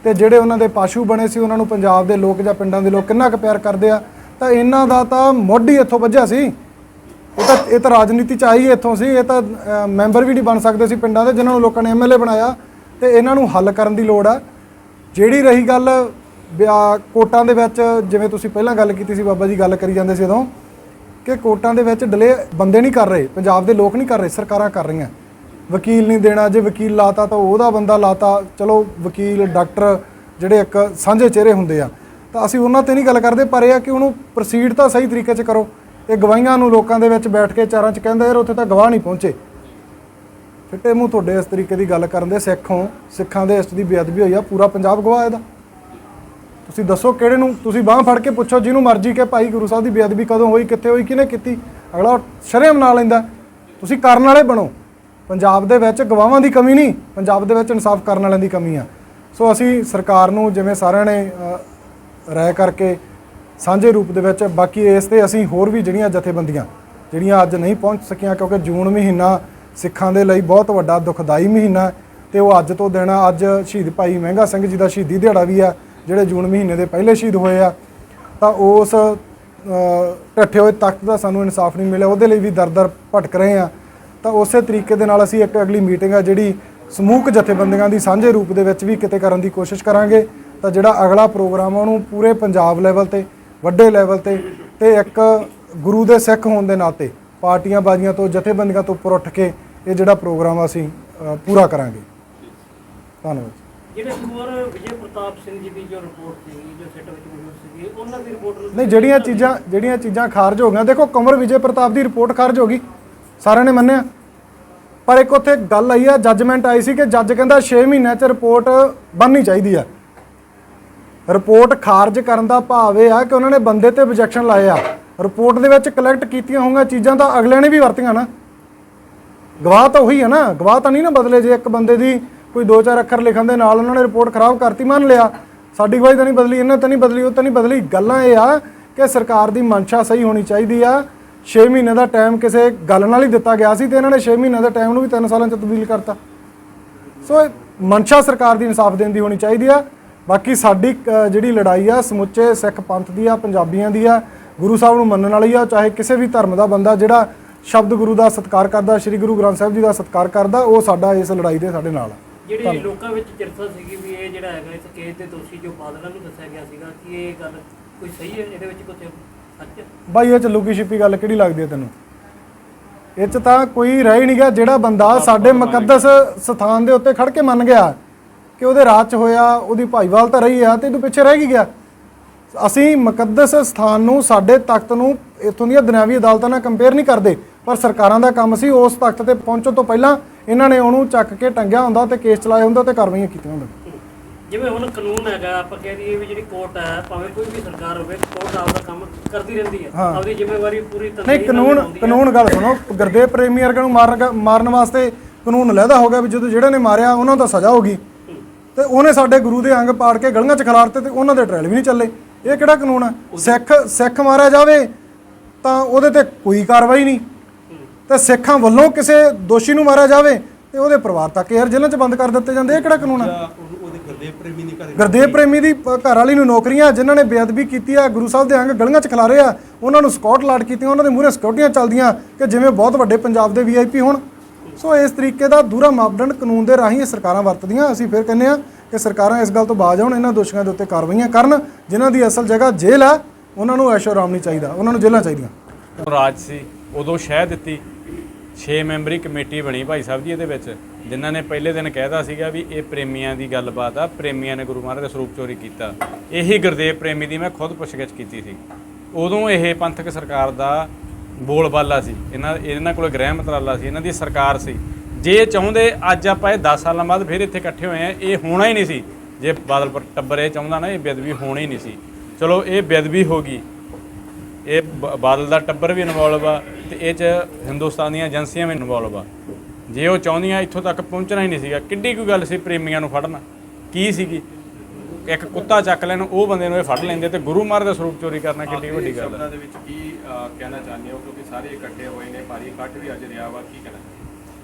ਤੇ ਜਿਹੜੇ ਉਹਨਾਂ ਦੇ ਪਾਸ਼ੂ ਬਣੇ ਸੀ, ਉਹਨਾਂ ਨੂੰ ਪੰਜਾਬ ਦੇ ਲੋਕ ਜਾਂ ਪਿੰਡਾਂ ਦੇ ਲੋਕ ਕਿੰਨਾ ਕੁ ਪਿਆਰ ਕਰਦੇ ਆ? ਤਾਂ ਇਹਨਾਂ ਦਾ ਤਾਂ ਮੋਢੀ ਇੱਥੋਂ ਵੱਜਿਆ ਸੀ। ਇਹ ਤਾਂ ਇਹ ਤਾਂ ਰਾਜਨੀਤੀ ਚ ਆਈ ਇੱਥੋਂ ਸੀ, ਇਹ ਤਾਂ ਮੈਂਬਰ ਵੀ ਨਹੀਂ ਬਣ ਸਕਦੇ ਸੀ ਪਿੰਡਾਂ ਦੇ, ਜਿਨ੍ਹਾਂ ਨੂੰ ਲੋਕਾਂ ਨੇ ਐਮਐਲਏ ਬਣਾਇਆ ਤੇ ਇਹਨਾਂ ਨੂੰ ਹੱਲ ਕਰਨ ਦੀ ਲੋੜ ਆ। ਜਿਹੜੀ ਰਹੀ ਗੱਲ ਵਿਆਹ ਕੋਟਾਂ ਦੇ ਵਿੱਚ ਜਿਵੇਂ ਤੁਸੀਂ ਪਹਿਲਾਂ ਗੱਲ ਕੀਤੀ ਸੀ, ਬਾਬਾ ਜੀ ਗੱਲ ਕਰੀ ਜਾਂਦੇ ਸੀ ਉਦੋਂ, ਕਿ ਕੋਟਾਂ ਦੇ ਵਿੱਚ ਡਿਲੇ ਬੰਦੇ ਨਹੀਂ ਕਰ ਰਹੇ, ਪੰਜਾਬ ਦੇ ਲੋਕ ਨਹੀਂ ਕਰ ਰਹੇ, ਸਰਕਾਰਾਂ ਕਰ ਰਹੀਆਂ। ਵਕੀਲ ਨਹੀਂ ਦੇਣਾ, ਜੇ ਵਕੀਲ ਲਾਤਾ ਤਾਂ ਉਹਦਾ ਬੰਦਾ ਲਾਤਾ। ਚਲੋ, ਵਕੀਲ, ਡਾਕਟਰ ਜਿਹੜੇ ਇੱਕ ਸਾਂਝੇ ਚਿਹਰੇ ਹੁੰਦੇ ਆ। ਤਾਂ ਅਸੀਂ ਉਹਨਾਂ ਤੇ ਨਹੀਂ ਗੱਲ ਕਰਦੇ, ਪਰ ਇਹ ਆ ਕਿ ਉਹਨੂੰ ਪ੍ਰੋਸੀਡ ਤਾਂ ਸਹੀ ਤਰੀਕੇ 'ਚ ਕਰੋ। ਇਹ ਗਵਾਹੀਆਂ ਨੂੰ ਲੋਕਾਂ ਦੇ ਵਿੱਚ ਬੈਠ ਕੇ ਚਾਰਾਂ 'ਚ ਕਹਿੰਦਾ ਯਾਰ ਉੱਥੇ ਤਾਂ ਗਵਾਹ ਨਹੀਂ ਪਹੁੰਚੇ। ਫਿੱਟੇ ਮੂੰਹ ਤੁਹਾਡੇ ਇਸ ਤਰੀਕੇ ਦੀ ਗੱਲ ਕਰਨ ਦੇ ਸਿੱਖ ਹੋ। ਸਿੱਖਾਂ ਦੇ ਇਸ ਦੀ ਬੇਅਦਬੀ ਹੋਈ ਆ, ਪੂਰਾ ਪੰਜਾਬ ਗਵਾਹ ਇਹਦਾ। ਤੁਸੀਂ ਦੱਸੋ ਕਿਹੜੇ ਨੂੰ ਤੁਸੀਂ ਬਾਹ ਫੜ ਕੇ ਪੁੱਛੋ ਜਿਹਨੂੰ ਮਰਜ਼ੀ ਕਿ ਭਾਈ ਗੁਰੂ ਸਾਹਿਬ ਦੀ ਬੇਅਦਬੀ ਕਦੋਂ ਹੋਈ ਕਿੱਥੇ ਹੋਈ ਕਿਹਨੇ ਕੀਤੀ? ਅਗਲਾ ਸ਼ਰਮ ਨਾਲ ਲੈਂਦਾ। ਤੁਸੀਂ ਕਰਨ ਵਾਲੇ ਬਣੋ। ਪੰਜਾਬ ਦੇ ਵਿੱਚ ਗਵਾਹਾਂ ਦੀ ਕਮੀ ਨਹੀਂ ਪੰਜਾਬ ਦੇ ਵਿੱਚ ਇਨਸਾਫ ਕਰਨ ਵਾਲਿਆਂ ਦੀ ਕਮੀ ਆ। ਸੋ ਅਸੀਂ ਸਰਕਾਰ ਨੂੰ ਜਿਵੇਂ ਸਾਰਿਆਂ ਨੇ ਅ, ਕਰਕੇ ਸਾਂਝੇ ਰੂਪ ਦੇ ਵਿੱਚ ਬਾਕੀ ਇਸ ਤੇ ਅਸੀਂ ਹੋਰ ਵੀ ਜਿਹੜੀਆਂ ਜਥੇਬੰਦੀਆਂ ਜਿਹੜੀਆਂ ਅੱਜ ਨਹੀਂ ਪਹੁੰਚ ਸਕੀਆਂ ਕਿਉਂਕਿ ਜੂਨ ਮਹੀਨਾ ਸਿੱਖਾਂ ਦੇ ਲਈ ਬਹੁਤ ਵੱਡਾ ਦੁਖਦਾਈ ਮਹੀਨਾ ਹੈ ਤੇ ਉਹ ਅੱਜ ਤੋਂ ਦਿਨ ਅੱਜ ਸ਼ਹੀਦ ਭਾਈ ਮਹਿੰਗਾ ਸਿੰਘ ਜੀ ਦਾ ਸ਼ਹੀਦੀ ਦਿਹਾੜਾ ਵੀ ਆ। ਜਿਹੜੇ ਜੂਨ ਮਹੀਨੇ ਦੇ ਪਹਿਲੇ ਸ਼ਹੀਦ ਹੋਏ ਆ ਤਾਂ ਉਸ ਅ, ਹੋਏ ਤਖਤ ਦਾ ਸਾਨੂੰ ਇਨਸਾਫ ਨਹੀਂ ਮਿਲਿਆ ਉਹਦੇ ਲਈ ਵੀ ਦਰ-ਦਰ ਭਟਕ ਰਹੇ ਆ। ਤਾਂ ਉਸੇ ਤਰੀਕੇ ਦੇ ਨਾਲ ਅਸੀਂ ਇੱਕ ਅਗਲੀ ਮੀਟਿੰਗ ਆ ਜਿਹੜੀ ਸਮੂਹਕ ਜਥੇਬੰਦੀਆਂ ਦੀ ਸਾਂਝੇ ਰੂਪ ਦੇ ਵਿੱਚ ਵੀ ਕਿਤੇ ਕਰਨ ਦੀ ਕੋਸ਼ਿਸ਼ ਕਰਾਂਗੇ। ਤਾਂ ਜਿਹੜਾ ਅਗਲਾ ਪ੍ਰੋਗਰਾਮ ਆ ਉਹਨੂੰ ਪੂਰੇ ਪੰਜਾਬ ਲੈਵਲ ਤੇ ਵੱਡੇ ਲੈਵਲ ਤੇ ਤੇ ਇੱਕ ਗੁਰੂ ਦੇ ਸਿੱਖ ਹੋਣ ਦੇ ਨਾਤੇ ਪਾਰਟੀਆਂ ਬਾਜ਼ੀਆਂ ਤੋਂ ਜਥੇਬੰਦੀਆਂ ਤੋਂ ਉੱਪਰ ਉੱਠ ਕੇ ਇਹ ਜਿਹੜਾ ਪ੍ਰੋਗਰਾਮ ਆ ਅਸੀਂ ਪੂਰਾ ਕਰਾਂਗੇ। ਧੰਨਵਾਦ ਜਿਹੜੇ ਕੁੰਵਰ ਵਿਜੇ ਪ੍ਰਤਾਪ ਸਿੰਘ ਜੀ ਦੀ ਜੋ ਰਿਪੋਰਟ ਸੀ ਜੋ ਸੈਟ ਵਿੱਚ ਮੌਜੂਦ ਸੀਗੀ ਉਹਨਾਂ ਦੀ ਰਿਪੋਰਟ ਨੂੰ ਨਹੀਂ ਜਿਹੜੀਆਂ ਚੀਜ਼ਾਂ ਜਿਹੜੀਆਂ ਚੀਜ਼ਾਂ ਖਾਰਜ ਹੋ ਗਈਆਂ ਦੇਖੋ ਕੰਵਰ ਵਿਜੇ ਪ੍ਰਤਾਪ ਦੀ ਰਿਪੋਰਟ ਖਾਰਜ ਹੋ ਗਈ। ਸਾਰਿਆਂ ਨੇ ਮੰਨਿਆ। ਪਰ ਇੱਕ ਉੱਥੇ ਗੱਲ ਆਈ ਆ ਜੱਜਮੈਂਟ ਆਈ ਸੀ ਕਿ ਜੱਜ ਕਹਿੰਦਾ 6 ਮਹੀਨਿਆਂ 'ਚ ਰਿਪੋਰਟ ਬਣਨੀ ਚਾਹੀਦੀ ਆ। ਰਿਪੋਰਟ ਖਾਰਜ ਕਰਨ ਦਾ ਭਾਵ ਇਹ ਆ ਕਿ ਉਹਨਾਂ ਨੇ ਬੰਦੇ ਤੇ ਆਬਜੈਕਸ਼ਨ ਲਾਏ ਆ। ਰਿਪੋਰਟ ਦੇ ਵਿੱਚ ਕਲੈਕਟ ਕੀਤੀਆਂ ਹੋਈਆਂ ਚੀਜ਼ਾਂ ਤਾਂ ਅਗਲੇ ਨੇ ਵੀ ਵਰਤੀਆਂ ਨਾ। ਗਵਾਹ ਤਾਂ ਉਹੀ ਹੈ ਨਾ ਗਵਾਹ ਤਾਂ ਨਹੀਂ ਨਾ ਬਦਲੇ ਜੇ ਇੱਕ ਬੰਦੇ ਦੀ ਕੋਈ ਦੋ ਚਾਰ ਅੱਖਰ ਲਿਖਣ ਦੇ ਨਾਲ ਉਹਨਾਂ ਨੇ ਰਿਪੋਰਟ ਖਰਾਬ ਕਰਤੀ ਮੰਨ ਲਿਆ। ਸਾਡੀ ਗਵਾਹੀ ਤਾਂ ਨਹੀਂ ਬਦਲੀ ਇਹਨਾਂ ਤਾਂ ਨਹੀਂ ਬਦਲੀ ਉਹ ਤਾਂ ਨਹੀਂ ਬਦਲੀ। ਗੱਲਾਂ ਇਹ ਆ ਕਿ ਸਰਕਾਰ ਦੀ ਮਨਸ਼ਾ ਸਹੀ ਹੋਣੀ ਚਾਹੀਦੀ ਆ। 6 ਮਹੀਨੇ ਦਾ ਟਾਈਮ ਕਿਸੇ ਗੱਲ ਨਾਲ ਹੀ ਦਿੱਤਾ ਗਿਆ ਸੀ ਤੇ ਇਹਨਾਂ ਨੇ 6 ਮਹੀਨੇ ਦਾ ਟਾਈਮ ਨੂੰ ਵੀ 3 ਸਾਲਾਂ ਚ ਤਬਦੀਲ ਕਰਤਾ। ਸੋ ਇਹ ਮਨਸ਼ਾ ਸਰਕਾਰ ਦੀ ਇਨਸਾਫ ਦੇਣ ਦੀ ਹੋਣੀ ਚਾਹੀਦੀ ਆ। ਬਾਕੀ ਸਾਡੀ ਅ, ਜਿਹੜੀ ਲੜਾਈ ਆ ਸਮੁੱਚੇ ਸਿੱਖ ਪੰਥ ਦੀ ਆ ਪੰਜਾਬੀਆਂ ਦੀ ਆ ਗੁਰੂ ਸਾਹਿਬ ਨੂੰ ਮੰਨਣ ਵਾਲੀ ਆ ਚਾਹੇ ਕਿਸੇ ਵੀ ਧਰਮ ਦਾ ਬੰਦਾ ਜਿਹੜਾ ਸ਼ਬਦ ਗੁਰੂ ਦਾ ਸਤਿਕਾਰ ਕਰਦਾ ਸ੍ਰੀ ਗੁਰੂ ਗ੍ਰੰਥ ਸਾਹਿਬ ਜੀ ਦਾ ਸਤਿਕਾਰ ਕਰਦਾ ਉਹ ਸਾਡਾ ਇਸ ਲੜਾਈ ਦੇ ਸਾਡੇ ਨਾਲ ਆ। ਜਿਹੜੀ ਲੋਕਾਂ ਵਿੱਚ ਚਰਚਾ ਸੀਗੀ ਵੀ ਇਹ ਜਿਹੜਾ ਹੈਗਾ ਇਸ ਕੇਸ ਦੇ ਦੋਸ਼ੀ ਜੋ ਬਾਦਲਾਂ ਨੂੰ ਦੱਸਿਆ ਗਿਆ ਸੀਗਾ ਕਿ ਇਹ ਗੱਲ ਕੋਈ ਸਹੀ ਹੈ ਇਹਦੇ ਵਿੱਚ ਕੁਝ ਸੱਚ ਹੈ? ਬਾਈ ਇਹ ਚ ਲੁਕੀ ਛਿਪੀ ਗੱਲ ਕਿਹੜੀ ਲੱਗਦੀ ਹੈ ਤੈਨੂੰ? ਇਹ ਚ ਤਾਂ ਕੋਈ ਰਹਿ ਹੀ ਨਹੀਂ ਗਿਆ ਜਿਹੜਾ ਬੰਦਾ ਸਾਡੇ ਮੁਕੱਦਸ ਸਥਾਨ ਦੇ ਉੱਤੇ ਖੜ ਕੇ ਮੰਨ ਗਿਆ ਕਿ ਉਹਦੇ ਰਾਜ ਚ ਹੋਇਆ ਉਹਦੀ ਭਾਈਵਾਲ ਤਾਂ ਰਹੀ ਆ ਤੇ ਇਹਦੇ ਪਿੱਛੇ ਰਹਿ ਕੀ ਗਿਆ? ਅਸੀਂ ਮੁਕੱਦਸ ਸਥਾਨ ਨੂੰ ਸਾਡੇ ਤਖਤ ਨੂੰ ਇਥੋਂ ਦੀਆਂ ਦੁਨਿਆਵੀ ਅਦਾਲਤਾਂ ਨਾਲ ਕੰਪੇਅਰ ਨਹੀਂ ਕਰਦੇ ਪਰ ਸਰਕਾਰਾਂ ਦਾ ਕੰਮ ਸੀ ਉਸ ਤਖਤ ਤੇ ਪਹੁੰਚਣ ਤੋਂ ਪਹਿਲਾਂ ਇਹਨਾਂ ਨੇ ਉਹਨੂੰ ਚੱਕ ਕੇ ਟੰਗਿਆ ਹੁੰਦਾ ਤੇ ਕੇਸ ਚਲਾਏ ਹੁੰਦਾ ਤੇ ਕਾਰਵਾਈਆਂ ਕੀਤੀਆਂ ਹੁੰਦੀਆਂ। ਜਿਵੇਂ ਹੁਣ ਕਾਨੂੰਨ ਹੈਗਾ ਆਪਾਂ ਕਹਿ ਦਈਏ ਵੀ ਜਿਹੜੀ ਕੋਰਟ ਹੈ ਭਾਵੇਂ ਕੋਈ ਵੀ ਸਰਕਾਰ ਹੋਵੇ ਕੋਰਟ ਆਪਦਾ ਕੰਮ ਕਰਦੀ ਰਹਿੰਦੀ ਹੈ। ਆਪਦੀ ਜ਼ਿੰਮੇਵਾਰੀ ਪੂਰੀ ਨਹੀਂ ਤਸਦੀਕ ਕਾਨੂੰਨ ਕਾਨੂੰਨ ਗੱਲ ਸੁਣੋ ਗੁਰਦੇਵ ਪ੍ਰੇਮੀ ਵਰਗਾ ਨੂੰ ਮਾਰਨ ਮਾਰਨ ਵਾਸਤੇ ਕਾਨੂੰਨ ਲੈਦਾ ਹੋ ਗਿਆ ਵੀ ਜਦੋਂ ਜਿਹੜੇ ਨੇ ਮਾਰਿਆ ਉਹਨਾਂ ਤਾਂ ਸਜ਼ਾ ਹੋਗੀ ਤੇ ਉਹਨੇ ਸਾਡੇ ਗੁਰੂ ਦੇ ਅੰਗ ਪਾੜ ਕੇ ਗਲੀਆਂ 'ਚ ਖਿਲਾਰਤੇ ਤੇ ਉਹਨਾਂ ਦੇ ਟ੍ਰਾਇਲ ਵੀ ਨਹੀਂ ਚੱਲੇ। ਇਹ ਕਿਹੜਾ ਕਾਨੂੰਨ ਆ? ਸਿੱਖ ਸਿੱਖ ਮਾਰਿਆ ਜਾਵੇ ਤਾਂ ਉਹਦੇ ਤੇ ਕੋਈ ਕਾਰਵਾਈ ਨਹੀਂ। ਤੇ ਸਿੱਖਾਂ ਵੱਲੋਂ ਕਿਸੇ ਦੋਸ਼ੀ ਨੂੰ ਮਾਰਿਆ ਜਾਵੇ ਤੇ ਉਹਦੇ ਪਰਿਵਾਰ ਤੱਕ ਯਾਰ ਜੇਲ੍ਹਾਂ 'ਚ ਬੰਦ ਕਰ ਦਿੱਤੇ ਜਾਂਦੇ ਇਹ ਕਿਹੜਾ ਕਾਨੂੰਨ ਆ? ਗੁਰਦੇਵ ਪ੍ਰੇਮੀ ਦੀ ਪ- ਘਰ ਵਾਲੀ ਨੂੰ ਨੌਕਰੀਆਂ ਜਿਨ੍ਹਾਂ ਨੇ ਬੇਅਦਬੀ ਕੀਤੀ ਆ ਗੁਰੂ ਸਾਹਿਬ ਦੇ ਅੰਗ ਗਲੀਆਂ 'ਚ ਖਿਲਾਰੇ ਆ ਉਹਨਾਂ ਨੂੰ ਸਕਾਟਲੈਂਡ ਕੀਤੀਆਂ ਉਹਨਾਂ ਦੇ ਮੂਹਰੇ ਸਿਕਿਉਰਟੀਆਂ ਚੱਲਦੀਆਂ ਕਿ ਜਿਵੇਂ ਬਹੁਤ ਵੱਡੇ ਪੰਜਾਬ ਦੇ ਵੀਆਈਪੀ ਹੋਣ। ਸੋ ਇਸ ਤਰੀਕੇ ਦਾ ਦੂਰਾ ਮਾਪਦੰਡ ਕਾਨੂੰਨ ਦੇ ਰਾਹੀਂ ਇਹ ਸਰਕਾਰਾਂ ਵਰਤਦੀਆਂ ਅਸੀਂ ਫਿਰ ਕਹਿੰਦੇ ਆ ਕਿ ਸਰਕਾਰਾਂ ਇਸ ਗੱਲ ਤੋਂ ਬਾਜ ਆਉਣ ਇਹਨਾਂ ਦੋਸ਼ੀਆਂ ਦੇ ਉੱਤੇ ਕਾਰਵਾਈਆਂ ਕਰਨ, ਜਿਨ੍ਹਾਂ ਦੀ ਅਸਲ ਜਗ੍ਹਾ ਜੇਲ੍ਹ ਆ, ਉਹਨਾਂ ਨੂੰ ਐਸ਼ੋ ਆਰਾਮ ਨਹੀਂ ਚਾਹੀਦਾ, ਉਹਨਾਂ ਨੂੰ ਜੇਲ੍ਹਾਂ ਚਾਹੀਦੀਆਂ। ਰਾਜ ਸੀ, ਉਦੋਂ ਸ਼ਹਿ ਦਿੱਤੀ 6 ਮੈਂਬਰੀ ਕਮੇਟੀ ਬਣੀ ਭਾਈ ਸਾਹਿਬ ਜੀ ਇਹਦੇ ਵਿੱਚ, ਜਿਨ੍ਹਾਂ ਨੇ ਪਹਿਲੇ ਦਿਨ ਕਹਿਦਾ ਸੀਗਾ ਵੀ ਇਹ ਪ੍ਰੇਮੀਆਂ ਦੀ ਗੱਲਬਾਤ ਆ, ਪ੍ਰੇਮੀਆਂ ਨੇ ਗੁਰੂ ਮਹਾਰਾਜ ਦਾ ਸਰੂਪ ਚੋਰੀ ਕੀਤਾ। ਇਹੀ ਗੁਰਦੇਵ ਪ੍ਰੇਮੀ ਦੀ ਮੈਂ ਖੁਦ ਪੁੱਛਗਿੱਛ ਕੀਤੀ ਸੀ। ਉਦੋਂ ਇਹ ਪੰਥਕ ਸਰਕਾਰ ਦਾ ਬੋਲਬਾਲਾ ਸੀ, ਇਹਨਾਂ ਇਹਨਾਂ ਕੋਲ ਗ੍ਰਹਿ ਮੰਤਰਾਲਾ ਸੀ, ਇਹਨਾਂ ਦੀ ਸਰਕਾਰ ਸੀ। ਜੇ ਚਾਹੁੰਦੇ ਅੱਜ ਆਪਾਂ ਇਹ 10 ਸਾਲਾਂ ਬਾਅਦ ਫਿਰ ਇੱਥੇ ਇਕੱਠੇ ਹੋਏ ਆ ਇਹ ਹੋਣਾ ਹੀ ਨਹੀਂ ਸੀ। ਜੇ ਬਾਦਲ ਪਰ- ਟੱਬਰ ਇਹ ਚਾਹੁੰਦਾ ਨਾ ਇਹ ਬੇਦਬੀ ਹੋਣੀ ਹੀ ਨਹੀਂ ਸੀ। ਚਲੋ ਇਹ ਬੇਦਬੀ ਹੋ ਗਈ। ਇਹ ਬਾਦਲ ਦਾ ਟੱਬਰ ਵੀ ਇਨਵੋਲਵ ਆ ਤੇ ਇਹ ਚ ਹਿੰਦੁਸਤਾਨ ਦੀਆਂ ਏਜੰਸੀਆਂ ਵੀ ਇਨਵੋਲਵ ਆ। ਜੇ ਉਹ ਚਾਹੁੰਦੀਆਂ ਇੱਥੋਂ ਤੱਕ ਪਹੁੰਚਣਾ ਹੀ ਨਹੀਂ ਸੀਗਾ। ਕਿੱਡੀ ਕੋਈ ਗੱਲ ਸੀ ਪ੍ਰੇਮੀਆਂ ਨੂੰ ਫੜਨਾ? ਕੀ ਸੀਗੀ? ਇੱਕ ਕੁੱਤਾ ਚੱਕ ਲੈਣ ਉਹ ਬੰਦੇ ਨੂੰ ਇਹ ਫੜ ਲੈਂਦੇ ਤੇ ਗੁਰੂ ਮਹਾਰਾਜ ਦਾ ਸਰੂਪ ਚੋਰੀ ਕਰਨਾ ਕਿੱਡੀ ਵੱਡੀ ਗੱਲ ਹੈ ਸ਼ਬਦਾਂ ਦੇ ਵਿੱਚ ਕੀ ਕਹਿਣਾ ਚਾਹੁੰਦੇ ਹੋ? ਕਿਉਂਕਿ ਸਾਰੇ ਇਕੱਠੇ ਹੋਏ ਨੇ ਭਾਰੀ ਇਕੱਠ ਵੀ ਅੱਜ ਰਿਹਾ ਵਾ ਕੀ ਕਹਿਣਾ?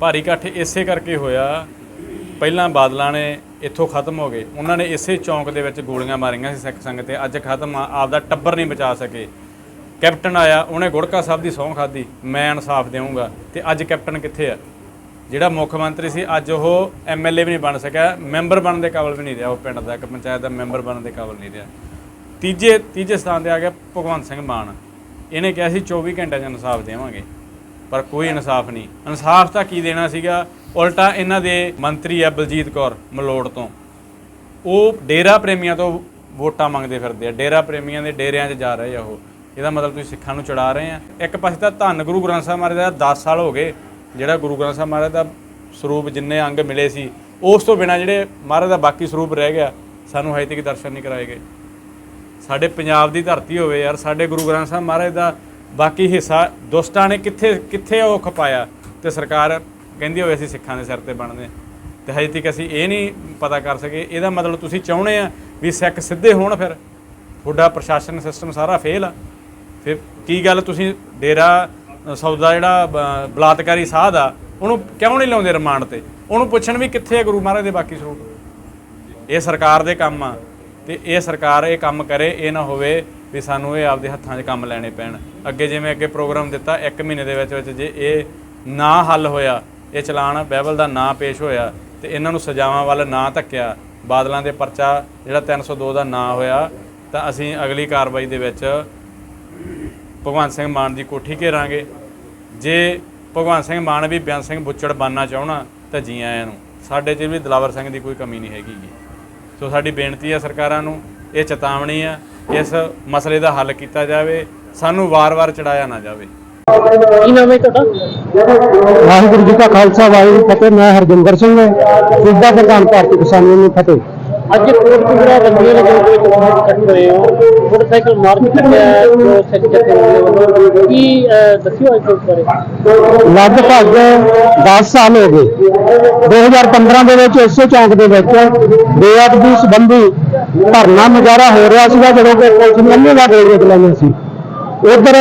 ਭਾਰੀ ਇਕੱਠ ਇਸੇ ਕਰਕੇ ਹੋਇਆ, ਪਹਿਲਾਂ ਬਾਦਲਾਂ ਨੇ ਇੱਥੋਂ ਖਤਮ ਹੋ ਗਏ। ਉਹਨਾਂ ਨੇ ਇਸੇ ਚੌਂਕ ਦੇ ਵਿੱਚ ਗੋਲੀਆਂ ਮਾਰੀਆਂ ਸੀ ਸਿੱਖ ਸੰਗਤ ਤੇ। ਅੱਜ ਖਤਮ ਆ, ਆਪਦਾ ਟੱਬਰ ਨਹੀਂ ਬਚਾ ਸਕੇ। ਕੈਪਟਨ ਆਇਆ, ਉਹਨੇ ਗੁੜਕਾ ਸਾਹਿਬ ਦੀ ਸਹੁੰ ਖਾਦੀ ਮੈਂ ਇਨਸਾਫ ਦੇਵਾਂਗਾ ਤੇ ਅੱਜ ਕੈਪਟਨ ਕਿੱਥੇ ਆ? ਜਿਹੜਾ ਮੁੱਖ ਮੰਤਰੀ ਸੀ, ਅੱਜ ਉਹ ਐਮਐਲਏ ਵੀ ਨਹੀਂ ਬਣ ਸਕਿਆ, ਮੈਂਬਰ ਬਣਨ ਦੇ ਕਾਬਿਲ ਵੀ ਨਹੀਂ ਰਿਹਾ। ਉਹ ਪਿੰਡ ਦਾ ਇੱਕ ਪੰਚਾਇਤ ਦਾ ਮੈਂਬਰ ਬਣਨ ਦੇ ਕਾਬਿਲ ਨਹੀਂ ਰਿਹਾ। ਤੀਜੇ ਤੀਜੇ ਸਥਾਨ ਤੇ ਆ ਗਿਆ ਭਗਵੰਤ ਸਿੰਘ ਮਾਨ। ਇਹਨੇ ਕਿਹਾ ਸੀ 24 ਘੰਟਿਆਂ 'ਚ ਇਨਸਾਫ ਦੇਵਾਂਗੇ। ਪਰ ਕੋਈ ਇਨਸਾਫ ਨਹੀਂ। ਇਨਸਾਫ ਤਾਂ ਕੀ ਦੇਣਾ ਸੀਗਾ? ਉਲਟਾ ਇਹਨਾਂ ਦੇ ਮੰਤਰੀ ਆ ਬਲਜੀਤ ਕੌਰ, ਮਲੋੜ ਤੋਂ। ਉਹ ਡੇਰਾ ਪ੍ਰੇਮੀਆਂ ਤੋਂ ਵੋਟਾਂ ਮੰਗਦੇ ਫਿਰਦੇ ਆ। ਡੇਰਾ ਪ੍ਰੇਮੀਆਂ ਦੇ ਡੇਰਿਆਂ 'ਚ ਜਾ ਰਹੇ ਆ ਉਹ। ਇਹਦਾ ਮਤਲਬ ਤੁਸੀਂ ਸਿੱਖਾਂ ਨੂੰ ਚੜਾ ਰਹੇ ਆ। ਇੱਕ ਪਾਸੇ ਤਾਂ ਧੰਨ ਗੁਰੂ ਗ੍ਰੰਥ ਸਾਹਿਬ ਮਹਾਰਾਜ ਦਾ 10 ਸਾਲ ਹੋ ਗਏ। ਜਿਹੜਾ ਗੁਰੂ ਗ੍ਰੰਥ ਸਾਹਿਬ ਮਹਾਰਾਜ ਦਾ ਸਰੂਪ ਜਿੰਨੇ ਅੰਗ ਮਿਲੇ ਸੀ, ਉਸ ਤੋਂ ਬਿਨਾ ਜਿਹੜੇ ਮਹਾਰਾਜ ਦਾ ਬਾਕੀ ਸਰੂਪ ਰਹਿ ਗਿਆ, ਸਾਨੂੰ ਹਜੇ ਤੱਕ ਦਰਸ਼ਨ ਨਹੀਂ ਕਰਾਏ ਗਏ। ਸਾਡੇ ਪੰਜਾਬ ਦੀ ਧਰਤੀ ਹੋਵੇ ਯਾਰ, ਸਾਡੇ ਗੁਰੂ ਗ੍ਰੰਥ ਸਾਹਿਬ ਮਹਾਰਾਜ ਦਾ ਬਾਕੀ ਹਿੱਸਾ ਦੁਸ਼ਟਾਂ ਨੇ ਕਿੱਥੇ ਕਿੱਥੇ ਉਹ ਖਪਾਇਆ ਤੇ ਸਰਕਾਰ ਕਹਿੰਦੀ ਹੋਵੇ ਅਸੀਂ ਸਿੱਖਾਂ ਦੇ ਸਿਰ ਤੇ ਬਣਦੇ ਹਾਂ। ਤੇ ਹਜੇ ਤੱਕ ਅਸੀਂ ਇਹ ਨਹੀਂ ਪਤਾ ਕਰ ਸਕੇ, ਇਹਦਾ ਮਤਲਬ ਤੁਸੀਂ ਚਾਹੁੰਦੇ ਆ ਵੀ ਸਿੱਖ ਸਿੱਧੇ ਹੋਣ ਫਿਰ। ਤੁਹਾਡਾ ਪ੍ਰਸ਼ਾਸਨ ਸਿਸਟਮ ਸਾਰਾ ਫੇਲ ਆ। ਫਿਰ ਕੀ ਗੱਲ ਤੁਸੀਂ ਡੇਰਾ, ਸੌਦਾ ਜਿਹੜਾ ਬ- ਬਲਾਤਕਾਰੀ ਸਾਧ ਆ, ਉਹਨੂੰ ਕਿਉਂ ਨਹੀਂ ਲਾਉਂਦੇ ਰਿਮਾਂਡ ਤੇ? ਉਹਨੂੰ ਪੁੱਛਣ ਵੀ ਕਿੱਥੇ ਆ ਗੁਰੂ ਮਹਾਰਾਜ ਦੇ ਬਾਕੀ ਸਰੂਪ ਇਹ ਸਰਕਾਰ ਦੇ ਕੰਮ ਆ। ਤੇ ਇਹ ਸਰਕਾਰ ਇਹ ਕੰਮ ਕਰੇ, ਇਹ ਨਾ ਹੋਵੇ ਵੀ ਸਾਨੂੰ ਇਹ ਆਪਦੇ ਹੱਥਾਂ 'ਚ ਕੰਮ ਲੈਣੇ ਪੈਣ। ਅੱਗੇ ਜਿਵੇਂ ਅੱਗੇ ਪ੍ਰੋਗਰਾਮ ਦਿੱਤਾ 1 ਮਹੀਨੇ ਦੇ ਵਿੱਚ ਵਿੱਚ ਜੇ ਇਹ ਨਾ ਹੱਲ ਹੋਇਆ, ਇਹ ਚਲਾਨ ਬਹਿਬਲ ਦਾ ਨਾਂ ਪੇਸ਼ ਹੋਇਆ ਤੇ ਇਹਨਾਂ ਨੂੰ ਸਜ਼ਾਵਾਂ ਵੱਲ ਨਾ ਧੱਕਿਆ, ਬਾਦਲਾਂ ਦੇ ਪਰਚਾ ਜਿਹੜਾ 302 ਦਾ ਨਾਂ ਹੋਇਆ, ਤਾਂ ਅਸੀਂ ਅਗਲੀ ਕਾਰਵਾਈ ਦੇ ਵਿੱਚ ਭਗਵੰਤ ਸਿੰਘ ਮਾਨ ਦੀ ਕੋਠੀ ਘੇਰਾਂਗੇ। ਜੇ ਭਗਵੰਤ ਸਿੰਘ ਮਾਨ ਵੀ ਬਿਆਨ ਸਿੰਘ ਬੁੱਚੜ ਬਣਨਾ ਚਾਹਣਾ, ਤਾਂ ਜੀ ਆਇਆਂ ਨੂੰ। ਸਾਡੇ 'ਚ ਵੀ ਦਲਾਵਰ ਸਿੰਘ ਦੀ ਕੋਈ ਕਮੀ ਨਹੀਂ ਹੈਗੀ ਸੋ ਸਾਡੀ ਬੇਨਤੀ ਹੈ ਸਰਕਾਰਾਂ ਨੂੰ ਇਹ ਚੇਤਾਵਨੀ ਆ ਇਸ ਮਸਲੇ ਦਾ ਹੱਲ ਕੀਤਾ ਜਾਵੇ ਸਾਨੂੰ ਵਾਰ-ਵਾਰ ਚੜਾਇਆ ਨਾ ਜਾਵੇ। ਕੀ ਨਾਮ ਹੈ ਤੁਹਾਡਾ? ਵਾਹਿਗੁਰੂ ਜੀ ਕਾ ਖਾਲਸਾ ਵਾਹਿਗੁਰੂ ਜੀ ਕੀ ਫਤਿਹ ਮੈਂ ਹਰਜਿੰਦਰ ਸਿੰਘ ਸੂਬਾ ਪ੍ਰਧਾਨ ਭਾਰਤੀ ਕਿਸਾਨ ਯੂਨੀਅਨ ਫਤਿਹ। ਅੱਜ ਕੋਟਪੁਰਾ ਬੰਦੀਆਂ ਨੇ ਜੋ ਵਿੱਚ ਤੁਸੀਂ ਹੋਏ ਹੋ ਮੋਟਰਸਾਈਕਲ ਮਾਰਚ ਹੈ, ਜੋ ਸਿੱਖ ਜਥੇਬੰਦੀਆਂ ਵੱਲੋਂ ਕੀ ਦੱਸਿਓ ਇਸ ਬਾਰੇ। ਲਗਭਗ 10 ਸਾਲ ਹੋ ਗਏ। 2015 ਦੇ ਵਿੱਚ ਇਸੇ ਚੌਂਕ ਦੇ ਵਿੱਚ ਬੇਅਦਬੀ ਸੰਬੰਧੀ ਧਰਨਾ ਮੁਜ਼ਾਹਰਾ ਹੋ ਰਿਹਾ ਸੀਗਾ ਜਦੋਂ ਕਿ ਪੁਲਿਸ ਨੇ ਅੰਨੇ ਦਾ ਗੋਲੀਆਂ ਚਲਾਈਆਂ ਸੀ। ਉਧਰ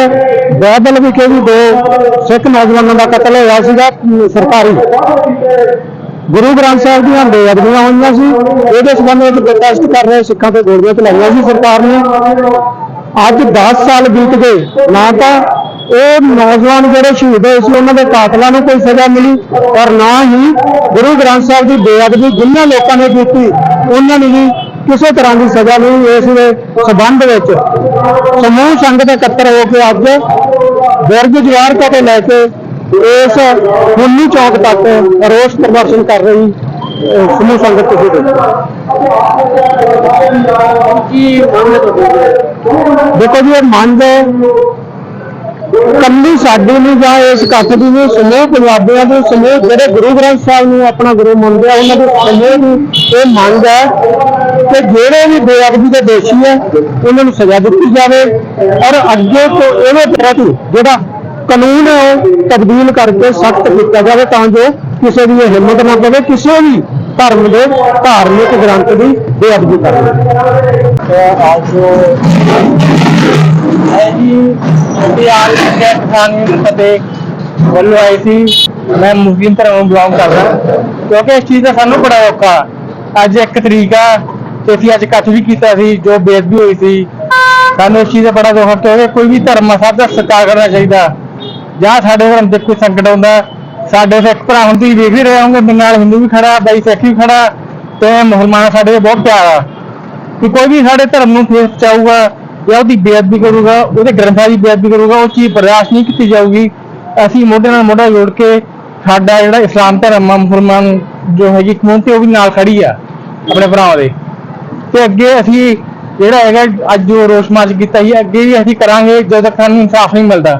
ਬਾਦਲ ਵਿਖੇ ਵੀ ਦੋ ਸਿੱਖ ਨੌਜਵਾਨਾਂ ਦਾ ਕਤਲ ਹੋਇਆ ਸੀਗਾ ਸਰਕਾਰੀ। ਗੁਰੂ ਗ੍ਰੰਥ ਸਾਹਿਬ ਦੀਆਂ ਬੇਅਦਬੀਆਂ ਹੋਈਆਂ ਸੀ, ਉਹਦੇ ਸੰਬੰਧ ਵਿੱਚ ਪ੍ਰੋਟੈਸਟ ਕਰ ਰਹੇ ਸਿੱਖਾਂ ਤੇ ਗੋਲੀਆਂ ਚਲਾਈਆਂ ਸੀ ਸਰਕਾਰ ਨੇ। ਅੱਜ 10 ਸਾਲ ਬੀਤ ਗਏ, ਨਾ ਤਾਂ ਉਹ ਨੌਜਵਾਨ ਜਿਹੜੇ ਸ਼ਹੀਦ ਹੋਏ ਸੀ, ਉਹਨਾਂ ਦੇ ਕਾਤਲਾਂ ਨੂੰ ਕੋਈ ਸਜ਼ਾ ਮਿਲੀ, ਔਰ ਨਾ ਹੀ ਗੁਰੂ ਗ੍ਰੰਥ ਸਾਹਿਬ ਦੀ ਬੇਅਦਬੀ ਜਿਨ੍ਹਾਂ ਲੋਕਾਂ ਨੇ ਕੀਤੀ, ਉਹਨਾਂ ਨੂੰ ਵੀ ਕਿਸੇ ਤਰ੍ਹਾਂ ਦੀ ਸਜ਼ਾ ਨਹੀਂ ਇਸ ਦੇ ਸਬੰਧ ਵਿੱਚ। ਸਮੂਹ ਸੰਗਤ ਇਕੱਤਰ ਹੋ ਕੇ ਅੱਜ ਬੁਰਜ ਜਵਾਰ ਤੋਂ ਲੈ ਕੇ ਇਸ ਹੁੰਨੀ ਚੌਕ ਤੱਕ ਰੋਸ ਪ੍ਰਦਰਸ਼ਨ ਕਰ ਰਹੀ ਸਮੂਹ ਸੰਗਤ ਤੁਸੀਂ ਦੇਖੋ। ਦੇਖੋ ਜੀ ਇਹ ਮੰਗ ਕੱਲੀ ਸਾਡੀ ਨਹੀਂ ਜਾਂ ਇਸ ਇਕੱਠ ਦੀ ਨਹੀਂ ਸਮੂਹ ਪੰਜਾਬੀਆਂ ਦੇ ਸਮੂਹ ਜਿਹੜੇ ਗੁਰੂ ਗ੍ਰੰਥ ਸਾਹਿਬ ਨੂੰ ਆਪਣਾ ਗੁਰੂ ਮੰਨਦੇ ਆ ਉਹਨਾਂ ਦੇ ਸਮੂਹ ਦੀ ਇਹ ਮੰਗ ਹੈ ਕਿ ਜਿਹੜੇ ਵੀ ਬੇਅਦਬੀ ਦੇ ਦੋਸ਼ੀ ਹੈ ਉਹਨਾਂ ਨੂੰ ਸਜ਼ਾ ਦਿੱਤੀ ਜਾਵੇ ਔਰ ਅੱਗੇ ਤੋਂ ਇਹਦੇ ਪ੍ਰਤੀ ਜਿਹੜਾ ਕਾਨੂੰਨ ਹੈ ਉਹ ਤਬਦੀਲ ਕਰਕੇ ਸਖਤ ਕੀਤਾ ਜਾਵੇ ਤਾਂ ਜੋ ਕਿਸੇ ਦੀ ਇਹ ਹਿੰਮਤ ਨਾ ਪਵੇ, ਕਿਸੇ ਵੀ ਧਰਮ ਦੇ ਧਾਰਮਿਕ ਗ੍ਰੰਥ ਦੀ ਬੇਅਦਬੀ ਕਰਨ ਹੈ ਜੀ ਬਿਆਨ ਸਿੱਖਿਆ ਕਿਸਾਨ ਯੂਨੀਅਨ ਵੱਲੋਂ ਆਈ ਸੀ। ਮੈਂ ਮੁਸਲਿਮ ਧਰਮ ਨੂੰ ਬਿਲੋਂਗ ਕਰਦਾ। ਕਿਉਂਕਿ ਇਸ ਚੀਜ਼ ਦਾ ਸਾਨੂੰ ਬੜਾ ਔਖਾ। ਅੱਜ ਇੱਕ ਤਰੀਕ ਆ, ਤੇ ਅਸੀਂ ਅੱਜ ਇਕੱਠ ਵੀ ਕੀਤਾ ਸੀ, ਜੋ ਬੇਅਦਬੀ ਹੋਈ ਸੀ। ਸਾਨੂੰ ਇਸ ਚੀਜ਼ ਦਾ ਬੜਾ ਦੁੱਖ ਹੈ, ਕਿਉਂਕਿ ਕੋਈ ਵੀ ਧਰਮ ਆ, ਸਭ ਦਾ ਸਤਿਕਾਰ ਕਰਨਾ ਚਾਹੀਦਾ। ਜਾਂ ਸਾਡੇ ਧਰਮ ਤੇ ਕੋਈ ਸੰਕਟ ਆਉਂਦਾ, ਸਾਡੇ ਸਿੱਖ ਭਰਾ ਹੁਣ ਤੁਸੀਂ ਵੇਖ ਹੀ ਰਹੇ ਹੋਗੇ ਨਾਲ ਹਿੰਦੂ ਵੀ ਖੜਾ, ਬਾਈ ਸਿੱਖ ਵੀ ਖੜਾ, ਤੇ ਮੁਸਲਮਾਨ ਸਾਡੇ ਦੇ ਬਹੁਤ ਪਿਆਰ ਆ। ਕਿ ਕੋਈ ਵੀ ਸਾਡੇ ਧਰਮ ਨੂੰ ਫੇਸ ਪਹੁੰਚਾਊਗਾ ਜਾਂ ਉਹਦੀ ਬੇਅਦਬੀ ਕਰੂਗਾ, ਉਹਦੇ ਗ੍ਰੰਥਾਂ ਦੀ ਬੇਅਦਬੀ ਕਰੂਗਾ, ਉਹ ਚੀਜ਼ ਬਰਦਾਸ਼ਤ ਨਹੀਂ ਕੀਤੀ ਜਾਊਗੀ। ਅਸੀਂ ਮੋਢੇ ਨਾਲ ਮੋਢਾ ਜੋੜ ਕੇ ਸਾਡਾ ਜਿਹੜਾ ਇਸਲਾਮ ਧਰਮ ਆ, ਮੁਸਲਮਾਨ ਜੋ ਹੈਗੀ ਕਮਿਊਨਿਟੀ ਉਹ ਵੀ ਨਾਲ ਖੜੀ ਆ, ਆਪਣੇ ਭਰਾਵਾਂ ਦੇ। ਤੇ ਅੱਗੇ ਅਸੀਂ ਜਿਹੜਾ ਹੈਗਾ, ਅੱਜ ਜੋ ਰੋਸ ਮਾਰਚ ਕੀਤਾ ਸੀ, ਅੱਗੇ ਵੀ ਅਸੀਂ ਕਰਾਂਗੇ, ਜਦੋਂ ਤੱਕ ਸਾਨੂੰ ਇਨਸਾਫ ਨਹੀਂ ਮਿਲਦਾ।